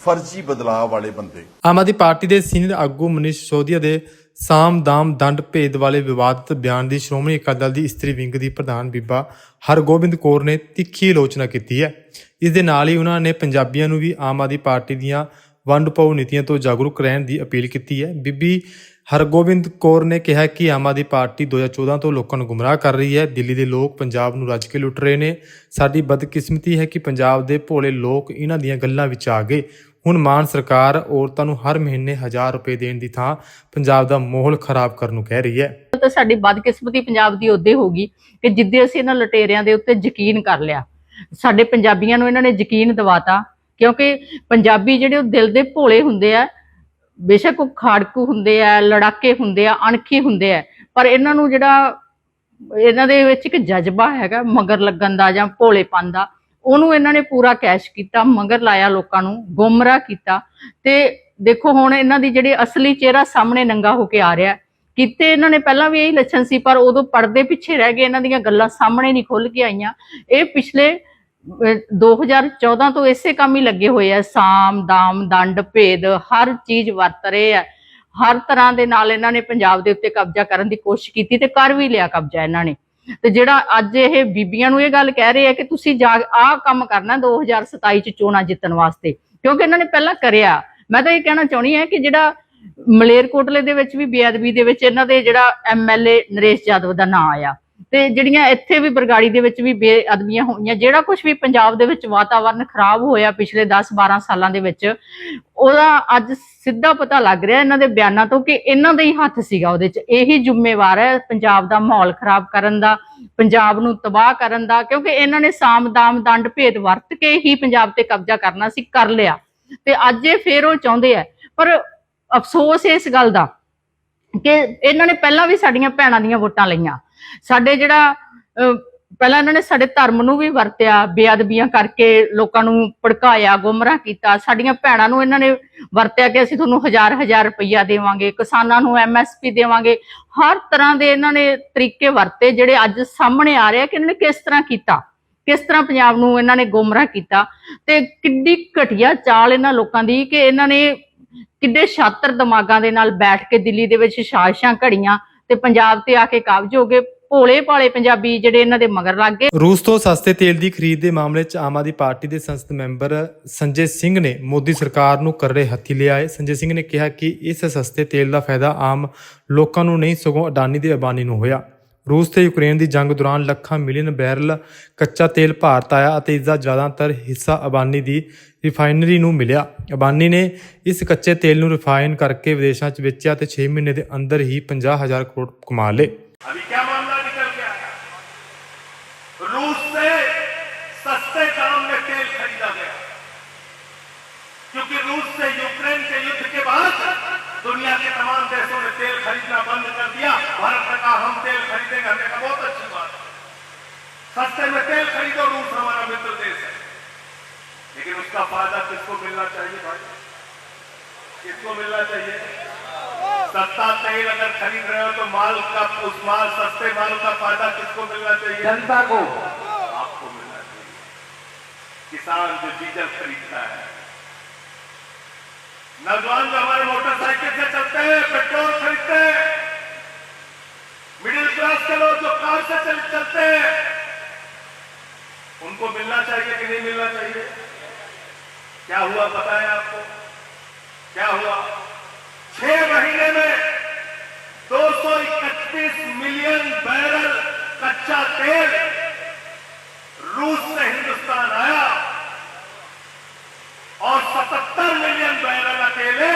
ਫਰਜ਼ੀ ਬਦਲਾਅ ਵਾਲੇ ਬੰਦੇ। ਆਮ ਆਦਮੀ ਪਾਰਟੀ ਦੇ ਸੀਨੀਅਰ ਆਗੂ ਮਨੀਸ਼ ਸੋਧੀਆ ਦੇ ਸਾਮ ਦਾਮ ਦੰਡ ਭੇਦ ਵਾਲੇ ਵਿਵਾਦਤ ਬਿਆਨ ਦੀ ਸ਼੍ਰੋਮਣੀ ਅਕਾਲੀ ਦਲ ਦੀ ਇਸਤਰੀ ਵਿੰਗ ਦੀ ਪ੍ਰਧਾਨ ਬੀਬਾ ਹਰਗੋਬਿੰਦ ਕੌਰ ਨੇ ਤਿੱਖੀ ਆਲੋਚਨਾ ਕੀਤੀ ਹੈ। ਇਸ ਦੇ ਨਾਲ ਹੀ ਉਹਨਾਂ ਨੇ ਪੰਜਾਬੀਆਂ ਨੂੰ ਵੀ ਆਮ ਆਦਮੀ ਪਾਰਟੀ ਦੀਆਂ ਵੰਡ ਪਾਉ ਨੀਤੀਆਂ ਤੋਂ ਜਾਗਰੂਕ ਰਹਿਣ ਦੀ ਅਪੀਲ ਕੀਤੀ ਹੈ। ਬੀਬੀ ਹਰਗੋਬਿੰਦ ਕੌਰ ਨੇ ਕਿਹਾ ਕਿ ਆਮ ਆਦਮੀ ਪਾਰਟੀ 2014 ਤੋਂ ਲੋਕਾਂ ਨੂੰ ਗੁੰਮਰਾਹ ਕਰ ਰਹੀ ਹੈ। ਦਿੱਲੀ ਦੇ ਲੋਕ ਪੰਜਾਬ ਨੂੰ ਰੱਜ ਕੇ ਲੁੱਟ ਰਹੇ ਨੇ। ਸਾਡੀ ਬਦਕਿਸਮਤੀ ਹੈ ਕਿ ਪੰਜਾਬ ਦੇ ਭੋਲੇ ਲੋਕ ਇਹਨਾਂ ਦੀਆਂ ਗੱਲਾਂ ਵਿੱਚ ਆ ਗਏ। ਹੁਣ ਮਾਨ ਸਰਕਾਰ ਔਰਤਾਂ ਨੂੰ ਹਰ ਮਹੀਨੇ 1000 ਰੁਪਏ ਦੇਣ ਦੀ ਥਾਂ ਪੰਜਾਬ ਦਾ ਮਾਹੌਲ ਖਰਾਬ ਕਰਨ ਨੂੰ ਕਹਿ ਰਹੀ ਹੈ। ਤਾਂ ਸਾਡੀ ਬਦਕਿਸਮਤੀ ਪੰਜਾਬ ਦੀ ਉਹਦੇ ਹੋਗੀ ਕਿ ਜਿੱਦੇ ਅਸੀਂ ਇਹਨਾਂ ਲਟੇਰਿਆਂ ਦੇ ਉੱਤੇ ਯਕੀਨ ਕਰ ਲਿਆ, ਸਾਡੇ ਪੰਜਾਬੀਆਂ ਨੂੰ ਇਹਨਾਂ ਨੇ ਯਕੀਨ ਦਿਵਾਤਾ, ਕਿਉਂਕਿ ਪੰਜਾਬੀ ਜਿਹੜੇ ਉਹ ਦਿਲ ਦੇ ਭੋਲੇ ਹੁੰਦੇ ਆ, ਬੇਸ਼ੱਕ ਉਹ ਖਾੜਕੂ ਹੁੰਦੇ ਆ, ਲੜਾਕੇ ਹੁੰਦੇ ਆ, ਅਣਖੀ ਹੁੰਦੇ ਆ, ਪਰ ਇਹਨਾਂ ਨੂੰ ਜਿਹੜਾ, ਇਹਨਾਂ ਦੇ ਵਿੱਚ ਇੱਕ ਜਜ਼ਬਾ ਹੈਗਾ, ਮਗਰ ਲੱਗਣ ਦਾ ਜਾਂ ਭੋਲੇਪਨ ਦਾ ਉਹਨੂੰ ਇਹਨਾਂ ਨੇ ਪੂਰਾ ਕੈਸ਼ ਕੀਤਾ ਮਗਰ ਲਾਇਆ ਲੋਕਾਂ ਨੂੰ ਗੁੰਮਰਾਹ ਕੀਤਾ। ਤੇ ਦੇਖੋ ਹੁਣ ਇਹਨਾਂ ਦੀ ਜਿਹੜੀ ਅਸਲੀ ਚਿਹਰਾ ਸਾਹਮਣੇ ਨੰਗਾ ਹੋ ਕੇ ਆ ਰਿਹਾ ਕਿਤੇ ਇਹਨਾਂ ਨੇ ਪਹਿਲਾਂ ਵੀ ਇਹੀ ਲੱਛਣ ਸੀ ਪਰ ਉਦੋਂ ਪਰਦੇ ਪਿੱਛੇ ਰਹਿ ਗਏ ਇਹਨਾਂ ਦੀਆਂ ਗੱਲਾਂ ਸਾਹਮਣੇ ਨਹੀਂ ਖੁੱਲ ਕੇ ਆਈਆਂ। ਇਹ ਪਿਛਲੇ ਅਹ, 2014 ਤੋਂ ਇਸੇ ਕੰਮ ਹੀ ਲੱਗੇ ਹੋਏ ਆ। ਸਾਮ ਦਾਮ ਦੰਡ ਭੇਦ ਹਰ ਚੀਜ਼ ਵਰਤ ਰਹੇ ਆ। ਹਰ ਤਰ੍ਹਾਂ ਦੇ ਨਾਲ ਇਹਨਾਂ ਨੇ ਪੰਜਾਬ ਦੇ ਉੱਤੇ ਕਬਜ਼ਾ ਕਰਨ ਦੀ ਕੋਸ਼ਿਸ਼ ਕੀਤੀ ਤੇ ਕਰ ਵੀ ਲਿਆ ਕਬਜ਼ਾ ਇਹਨਾਂ ਨੇ। ਤੇ ਜਿਹੜਾ ਅੱਜ ਇਹ ਬੀਬੀਆਂ ਨੂੰ ਇਹ ਗੱਲ ਕਹਿ ਰਹੇ ਆ ਕਿ ਤੁਸੀਂ ਜਾ ਆਹ ਕੰਮ ਕਰਨਾ 2027 ਚ ਚੋਣਾਂ ਜਿੱਤਣ ਵਾਸਤੇ, ਕਿਉਂਕਿ ਇਹਨਾਂ ਨੇ ਪਹਿਲਾਂ ਕਰਿਆ। ਮੈਂ ਤਾਂ ਇਹ ਕਹਿਣਾ ਚਾਹੁੰਦੀ ਹਾਂ ਕਿ ਜਿਹੜਾ ਮਲੇਰਕੋਟਲੇ ਦੇ ਵਿੱਚ ਵੀ ਬੇਅਦਬੀ ਦੇ ਵਿੱਚ ਇਹਨਾਂ ਦੇ ਜਿਹੜਾ ਐਮਐਲਏ ਨਰੇਸ਼ ਯਾਦਵ ਦਾ ਨਾਂ ਆਇਆ। ਤੇ ਜਿਹੜੀਆਂ ਇੱਥੇ ਵੀ ਬਰਗਾੜੀ ਦੇ ਵਿੱਚ ਵੀ ਬੇਅਦਬੀਆਂ ਹੋਈਆਂ, ਜਿਹੜਾ ਕੁਝ ਵੀ ਪੰਜਾਬ ਦੇ ਵਿੱਚ ਵਾਤਾਵਰਨ ਖਰਾਬ ਹੋਇਆ ਪਿਛਲੇ 10-12 ਸਾਲਾਂ ਦੇ ਵਿੱਚ, ਉਹਦਾ ਅੱਜ ਸਿੱਧਾ ਪਤਾ ਲੱਗ ਰਿਹਾ ਇਹਨਾਂ ਦੇ ਬਿਆਨਾਂ ਤੋਂ ਕਿ ਇਹਨਾਂ ਦਾ ਹੀ ਹੱਥ ਸੀਗਾ ਉਹਦੇ 'ਚ। ਇਹੀ ਜ਼ਿੰਮੇਵਾਰ ਹੈ ਪੰਜਾਬ ਦਾ ਮਾਹੌਲ ਖਰਾਬ ਕਰਨ ਦਾ, ਪੰਜਾਬ ਨੂੰ ਤਬਾਹ ਕਰਨ ਦਾ, ਕਿਉਂਕਿ ਇਹਨਾਂ ਨੇ ਸਾਮ ਦਾਮ ਦੰਡ ਭੇਦ ਵਰਤ ਕੇ ਹੀ ਪੰਜਾਬ ਤੇ ਕਬਜ਼ਾ ਕਰਨਾ ਸੀ, ਕਰ ਲਿਆ। ਤੇ ਅੱਜ ਇਹ ਫੇਰ ਉਹ ਚਾਹੁੰਦੇ ਆ। ਪਰ ਅਫਸੋਸ ਇਸ ਗੱਲ ਦਾ ਕਿ ਇਹਨਾਂ ਨੇ ਪਹਿਲਾਂ ਵੀ ਸਾਡੀਆਂ ਭੈਣਾਂ ਦੀਆਂ ਵੋਟਾਂ ਲਈਆਂ। ਸਾਡੇ ਜਿਹੜਾ ਪਹਿਲਾਂ ਇਹਨਾਂ ਨੇ ਸਾਡੇ ਧਰਮ ਨੂੰ ਵੀ ਵਰਤਿਆ, ਬੇਅਦਬੀਆਂ ਕਰਕੇ ਲੋਕਾਂ ਨੂੰ ਭੜਕਾਇਆ, ਗੁੰਮਰਾਹ ਕੀਤਾ। ਸਾਡੀਆਂ ਭੈਣਾਂ ਨੂੰ ਇਹਨਾਂ ਨੇ ਵਰਤਿਆ ਕਿ ਅਸੀਂ ਤੁਹਾਨੂੰ ਹਜ਼ਾਰ ਹਜ਼ਾਰ ਰੁਪਈਆ ਦੇਵਾਂਗੇ, ਕਿਸਾਨਾਂ ਨੂੰ ਐਮਐਸਪੀ ਦੇਵਾਂਗੇ। ਹਰ ਤਰ੍ਹਾਂ ਦੇ ਇਹਨਾਂ ਨੇ ਤਰੀਕੇ ਵਰਤੇ ਜਿਹੜੇ ਅੱਜ ਸਾਹਮਣੇ ਆ ਰਹੇ ਆ ਕਿ ਇਹਨਾਂ ਨੇ ਕਿਸ ਤਰ੍ਹਾਂ ਕੀਤਾ, ਕਿਸ ਤਰ੍ਹਾਂ ਪੰਜਾਬ ਨੂੰ ਇਹਨਾਂ ਨੇ ਗੁੰਮਰਾਹ ਕੀਤਾ। ਤੇ ਕਿੱਡੀ ਘਟੀਆ ਚਾਲ ਇਹਨਾਂ ਲੋਕਾਂ ਦੀ ਕਿ ਇਹਨਾਂ ਨੇ ਕਿੱਡੇ ਛਾਤਰ ਦਿਮਾਗਾਂ ਦੇ ਨਾਲ ਬੈਠ ਕੇ ਦਿੱਲੀ ਦੇ ਵਿੱਚ ਸਾਜ਼ਿਸ਼ਾਂ ਘੜੀਆਂ ਤੇ ਪੰਜਾਬ ਤੇ ਆ ਕੇ ਕਾਬਜ ਹੋ ਗਏ। ਭੋਲੇ ਭਾਲੇ ਪੰਜਾਬੀ ਜਿਹੜੇ ਇਹਨਾਂ ਦੇ ਮਗਰ ਲੱਗ ਗਏ। ਰੂਸ ਤੋਂ ਸਸਤੇ ਤੇਲ ਦੀ ਖਰੀਦ ਦੇ ਮਾਮਲੇ 'ਚ ਆਮ ਆਦਮੀ ਪਾਰਟੀ ਦੇ ਸੰਸਦ ਮੈਂਬਰ ਸੰਜੇ ਸਿੰਘ ਨੇ ਮੋਦੀ ਸਰਕਾਰ ਨੂੰ ਕਰੜੇ ਹੱਥੀ ਲਿਆ ਹੈ। ਸੰਜੇ ਸਿੰਘ ਨੇ ਕਿਹਾ ਕਿ ਇਸ ਸਸਤੇ ਤੇਲ ਦਾ ਫਾਇਦਾ ਆਮ ਲੋਕਾਂ ਨੂੰ ਨਹੀਂ, ਸਗੋਂ ਅਡਾਨੀ ਤੇ ਅਬਾਨੀ ਨੂੰ ਹੋਇਆ। ਰੂਸ ਤੇ ਯੂਕਰੇਨ ਦੀ ਜੰਗ ਦੌਰਾਨ ਲੱਖਾਂ ਮਿਲੀਅਨ ਬੈਰਲ ਕੱਚਾ ਤੇਲ ਭਾਰਤ ਆਇਆ ਅਤੇ ਇਸ ਦਾ ਜ਼ਿਆਦਾਤਰ ਹਿੱਸਾ ਅਬਾਨੀ ਦੀ ਰਿਫਾਈਨਰੀ ਨੂੰ ਮਿਲਿਆ। ਅਬਾਨੀ ਨੇ ਇਸ ਕੱਚੇ ਤੇਲ ਨੂੰ ਰਿਫਾਈਨ ਕਰਕੇ ਵਿਦੇਸ਼ਾਂ 'ਚ ਵੇਚਿਆ ਤੇ 6 ਮਹੀਨੇ ਦੇ ਅੰਦਰ ਹੀ 50000 ਕਰੋੜ ਕਮਾ ਲਏ। सस्ते में तेल खरीदो रूस हमारा मित्र देश है। लेकिन उसका फ़ायदा किसको मिलना चाहिए भाई? किसको मिलना चाहिए? सस्ता तेल अगर खरीद रहे हो तो माल का उस माल सस्ते माल का फ़ायदा किसको मिलना चाहिए? जनता को। आपको मिलना चाहिए। किसान जो डीजल खरीदता है। नौजवान जो हमारे मोटरसाइकिल से चलते हैं पेट्रोल खरीदते हैं मिडिल क्लास के लोग जो कार से चलते हैं उनको मिलना चाहिए कि नहीं मिलना चाहिए? क्या हुआ पता है आपको? क्या हुआ? छह महीने में दो सौ इकतीस मिलियन बैरल कच्चा तेल रूस से हिंदुस्तान आया और 77 मिलियन बैरल अकेले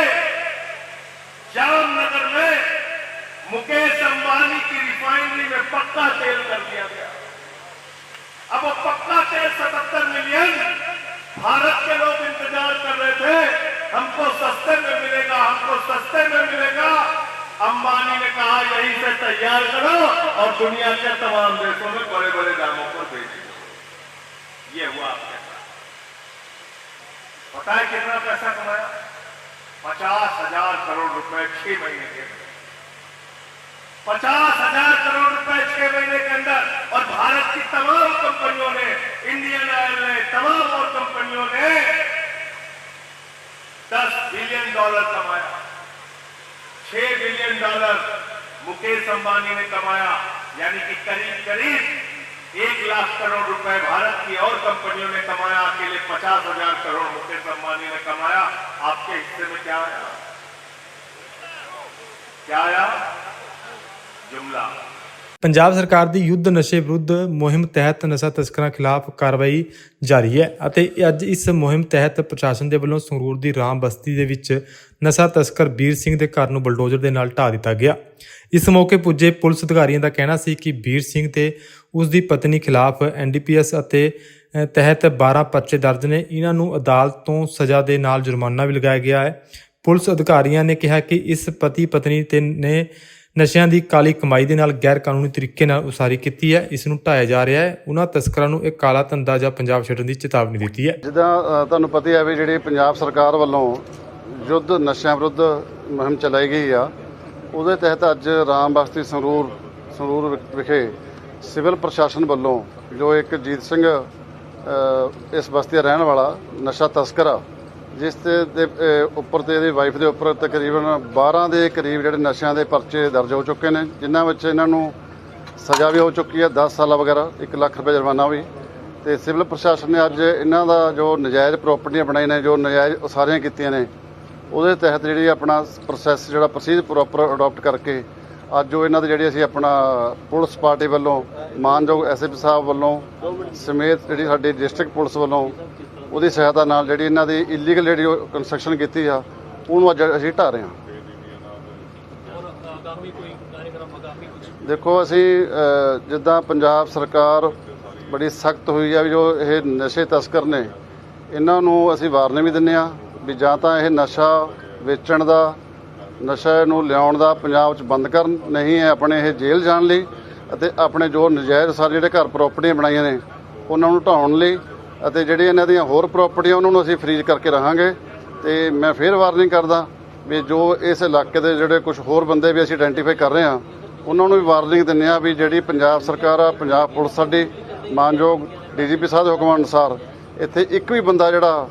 जामनगर में मुकेश अंबानी की रिफाइनरी में पक्का तेल कर दिया गया अब वो पक्का तेल 77 मिलियन भारत के लोग इंतज़ार कर रहे थे हमको सस्ते में मिलेगा हमको सस्ते में मिलेगा अंबानी ने कहा यहीं से तैयार करो और दुनिया तमाम देशों में बड़े बड़े दामों पर बेच दो ये हुआ आपके साथ। पता है कितना पैसा कमाया? पचास हज़ार करोड़ रुपए छह महीने के पचास हज़ार करोड़ रुपए छह महीने के अंदर और भारत की तमाम कंपनियों ने, इंडियन ऑयल ने, तमाम और कंपनियों ने दस बिलियन डॉलर कमाया। छह बिलियन डॉलर मुकेश अंबानी ने कमाया। यानी कि करीब करीब एक लाख करोड़ रुपए भारत की और कंपनियों ने कमाया, अकेले पचास हज़ार करोड़ मुकेश अंबानी ने कमाया। आपके हिस्से में क्या आया? क्या आया? जुमला। ਪੰਜਾਬ ਸਰਕਾਰ ਦੀ ਯੁੱਧ ਨਸ਼ੇ ਵਿਰੁੱਧ ਮੁਹਿੰਮ ਤਹਿਤ ਨਸ਼ਾ ਤਸਕਰਾਂ ਖਿਲਾਫ ਕਾਰਵਾਈ ਜਾਰੀ ਹੈ ਅਤੇ ਅੱਜ ਇਸ ਮੁਹਿੰਮ ਤਹਿਤ ਪ੍ਰਸ਼ਾਸਨ ਦੇ ਵੱਲੋਂ ਸੰਗਰੂਰ ਦੀ ਰਾਮ ਬਸਤੀ ਦੇ ਵਿੱਚ ਨਸ਼ਾ ਤਸਕਰ ਵੀਰ ਸਿੰਘ ਦੇ ਘਰ ਨੂੰ ਬਲਡੋਜ਼ਰ ਦੇ ਨਾਲ ਢਾ ਦਿੱਤਾ ਗਿਆ। ਇਸ ਮੌਕੇ ਪੁੱਜੇ ਪੁਲਿਸ ਅਧਿਕਾਰੀਆਂ ਦਾ ਕਹਿਣਾ ਸੀ ਕਿ ਵੀਰ ਸਿੰਘ ਤੇ ਉਸ ਦੀ ਪਤਨੀ ਖਿਲਾਫ ਐਨਡੀਪੀਐਸ ਅਤੇ ਤਹਿਤ 12 ਪਰਚੇ ਦਰਜ ਨੇ। ਇਹਨਾਂ ਨੂੰ ਅਦਾਲਤ ਤੋਂ ਸਜ਼ਾ ਦੇ ਨਾਲ ਜੁਰਮਾਨਾ ਵੀ ਲਗਾਇਆ ਗਿਆ ਹੈ। ਪੁਲਿਸ ਅਧਿਕਾਰੀਆਂ ਨੇ ਕਿਹਾ ਕਿ ਇਸ ਪਤੀ ਪਤਨੀ ਤੇ ਨੇ ਨਸ਼ਿਆਂ ਦੀ ਕਾਲੀ ਕਮਾਈ ਦੇ ਨਾਲ ਗੈਰ ਕਾਨੂੰਨੀ ਤਰੀਕੇ ਨਾਲ ਉਸਾਰੀ ਕੀਤੀ ਹੈ, ਇਸ ਨੂੰ ਢਾਇਆ ਜਾ ਰਿਹਾ ਹੈ। ਉਹਨਾਂ ਤਸਕਰਾਂ ਨੂੰ ਇਹ ਕਾਲਾ ਧੰਦਾ ਜਾਂ ਪੰਜਾਬ ਛੱਡਣ ਦੀ ਚੇਤਾਵਨੀ ਦਿੱਤੀ ਹੈ। ਜਿੱਦਾਂ ਤੁਹਾਨੂੰ ਪਤਾ ਹੈ ਵੀ ਜਿਹੜੀ ਪੰਜਾਬ ਸਰਕਾਰ ਵੱਲੋਂ ਯੁੱਧ, ਨਸ਼ਿਆਂ ਵਿਰੁੱਧ ਮੁਹਿੰਮ ਚਲਾਈ ਗਈ ਆ, ਉਹਦੇ ਤਹਿਤ ਅੱਜ ਰਾਮ ਬਸਤੀ ਸੰਗਰੂਰ ਸੰਗਰੂਰ ਵਿ- ਵਿਖੇ ਸਿਵਲ ਪ੍ਰਸ਼ਾਸਨ ਵੱਲੋਂ ਜੋ ਇੱਕ ਜੀਤ ਸਿੰਘ ਇਸ ਬਸਤੀ ਦਾ ਰਹਿਣ ਵਾਲਾ ਨਸ਼ਾ ਤਸਕਰ ਆ ਜਿਸ ਤੇ ਦੇ ਉੱਪਰ ਤੇ ਇਹਦੀ ਵਾਈਫ ਦੇ ਉੱਪਰ ਤਕਰੀਬਨ 12 ਦੇ ਕਰੀਬ ਜਿਹੜੇ ਨਸ਼ਿਆਂ ਦੇ ਪਰਚੇ ਦਰਜ ਹੋ ਚੁੱਕੇ ਨੇ, ਜਿਨ੍ਹਾਂ ਵਿੱਚ ਇਹਨਾਂ ਨੂੰ ਸਜ਼ਾ ਵੀ ਹੋ ਚੁੱਕੀ ਹੈ 10 ਸਾਲਾਂ ਵਗੈਰਾ 1 ਲੱਖ ਰੁਪਏ ਜੁਰਮਾਨਾ ਵੀ। ਤੇ ਸਿਵਲ ਪ੍ਰਸ਼ਾਸਨ ਨੇ ਅੱਜ ਇਹਨਾਂ ਦਾ ਜੋ ਨਜਾਇਜ਼ ਪ੍ਰਾਪਰਟੀਆਂ ਬਣਾਈਆਂ ਨੇ, ਜੋ ਨਜਾਇਜ਼ ਉਸਾਰੀਆਂ ਕੀਤੀਆਂ ਨੇ, ਉਹਦੇ ਤਹਿਤ ਜਿਹੜੀ ਆਪਣਾ ਪ੍ਰੋਸੈਸ ਜਿਹੜਾ ਪ੍ਰੋਸੀਜਰ ਪ੍ਰੋਪਰ ਅਡਾਪਟ ਕਰਕੇ ਅੱਜ ਉਹ ਇਹਨਾਂ ਦੀ ਜਿਹੜੀ ਅਸੀਂ ਆਪਣਾ ਪੁਲਿਸ ਪਾਰਟੀ ਵੱਲੋਂ, ਮਾਨਯੋਗ ਐਸਐਪੀ ਸਾਹਿਬ ਵੱਲੋਂ, ਸਮੇਤ ਜਿਹੜੀ ਸਾਡੀ ਡਿਸਟ੍ਰਿਕਟ ਪੁਲਿਸ ਵੱਲੋਂ ਉਹਦੀ ਸਹਾਇਤਾ ਨਾਲ ਜਿਹੜੀ ਇਹਨਾਂ ਦੀ ਇਲੀਗਲ ਜਿਹੜੀ ਕੰਸਟਰਕਸ਼ਨ ਕੀਤੀ ਆ ਉਹਨੂੰ ਅੱਜ ਅਸੀਂ ਢਾ ਰਹੇ ਹਾਂ। ਦੇਖੋ ਅਸੀਂ ਜਿੱਦਾਂ ਪੰਜਾਬ ਸਰਕਾਰ ਬੜੀ ਸਖਤ ਹੋਈ ਆ ਵੀ ਜੋ ਇਹ ਨਸ਼ੇ ਤਸਕਰ ਨੇ ਇਹਨਾਂ ਨੂੰ ਅਸੀਂ ਵਾਰਨੇ ਵੀ ਦਿੰਨੇ ਆ ਵੀ ਜਾਂ ਤਾਂ ਇਹ ਨਸ਼ਾ ਵੇਚਣ ਦਾ ਨਸ਼ਾ ਨੂੰ ਲਿਆਉਣ ਦਾ ਪੰਜਾਬ 'ਚ ਬੰਦ ਕਰਨ ਨਹੀਂ ਹੈ ਆਪਣੇ ਇਹ ਜੇਲ੍ਹ ਜਾਣ ਲਈ ਅਤੇ ਆਪਣੇ ਜੋ ਨਜਾਇਜ਼ ਸਾਰੇ ਜਿਹੜੇ ਘਰ ਪ੍ਰਾਪਰਟੀਆਂ ਬਣਾਈਆਂ ਨੇ ਉਹਨਾਂ ਨੂੰ ਢਾਉਣ ਲਈ ਅਤੇ ਜਿਹੜੇ ਇਹਨਾਂ ਦੀਆਂ ਹੋਰ ਪ੍ਰਾਪਰਟੀਆਂ ਉਹਨਾਂ ਨੂੰ ਅਸੀਂ ਫਰੀਜ਼ ਕਰਕੇ ਰਹਾਂਗੇ ਤੇ ਮੈਂ ਫੇਰ ਵਾਰਨਿੰਗ ਕਰਦਾ ਵੀ ਜੋ ਇਸ ਇਲਾਕੇ ਦੇ ਜਿਹੜੇ ਕੁਝ ਹੋਰ ਬੰਦੇ ਵੀ ਅਸੀਂ ਆਇਡੈਂਟੀਫਾਈ ਕਰ ਰਹੇ ਹਾਂ, ਉਹਨਾਂ ਨੂੰ ਵੀ ਵਾਰਨਿੰਗ ਦਿੰਦੇ ਆ ਵੀ ਜਿਹੜੀ ਪੰਜਾਬ ਸਰਕਾਰ ਆ, ਪੰਜਾਬ ਪੁਲਿਸ ਸਾਡੀ ਮਾਨਯੋਗ ਡੀਜੀਪੀ ਸਾਹਿਬ ਦੇ ਹੁਕਮਾਂ ਅਨੁਸਾਰ ਇੱਥੇ ਇੱਕ ਵੀ ਬੰਦਾ ਜਿਹੜਾ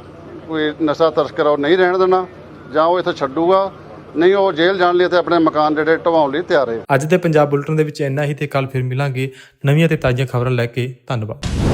ਕੋਈ ਨਸ਼ਾ ਤਸਕਰ ਆ, ਉਹ ਨਹੀਂ ਰਹਿਣ ਦੇਣਾ ਜਾਂ ਉਹ ਇੱਥੇ ਛੱਡੂਗਾ, ਨਹੀਂ ਉਹ ਜੇਲ੍ਹ ਜਾਣ ਲਈ ਤੇ ਆਪਣੇ ਮਕਾਨ ਜਿਹੜੇ ਢਵਾਉਣ ਲਈ ਤਿਆਰ ਹੈ। ਅੱਜ ਦੇ ਪੰਜਾਬ ਬੁਲਟਨ ਦੇ ਵਿੱਚ ਇੰਨਾ ਹੀ ਤੇ ਕੱਲ ਫਿਰ ਮਿਲਾਂਗੇ ਨਵੀਆਂ ਤੇ ਤਾਜ਼ੀਆਂ ਖਬਰਾਂ ਲੈ ਕੇ ਧੰਨਵਾਦ।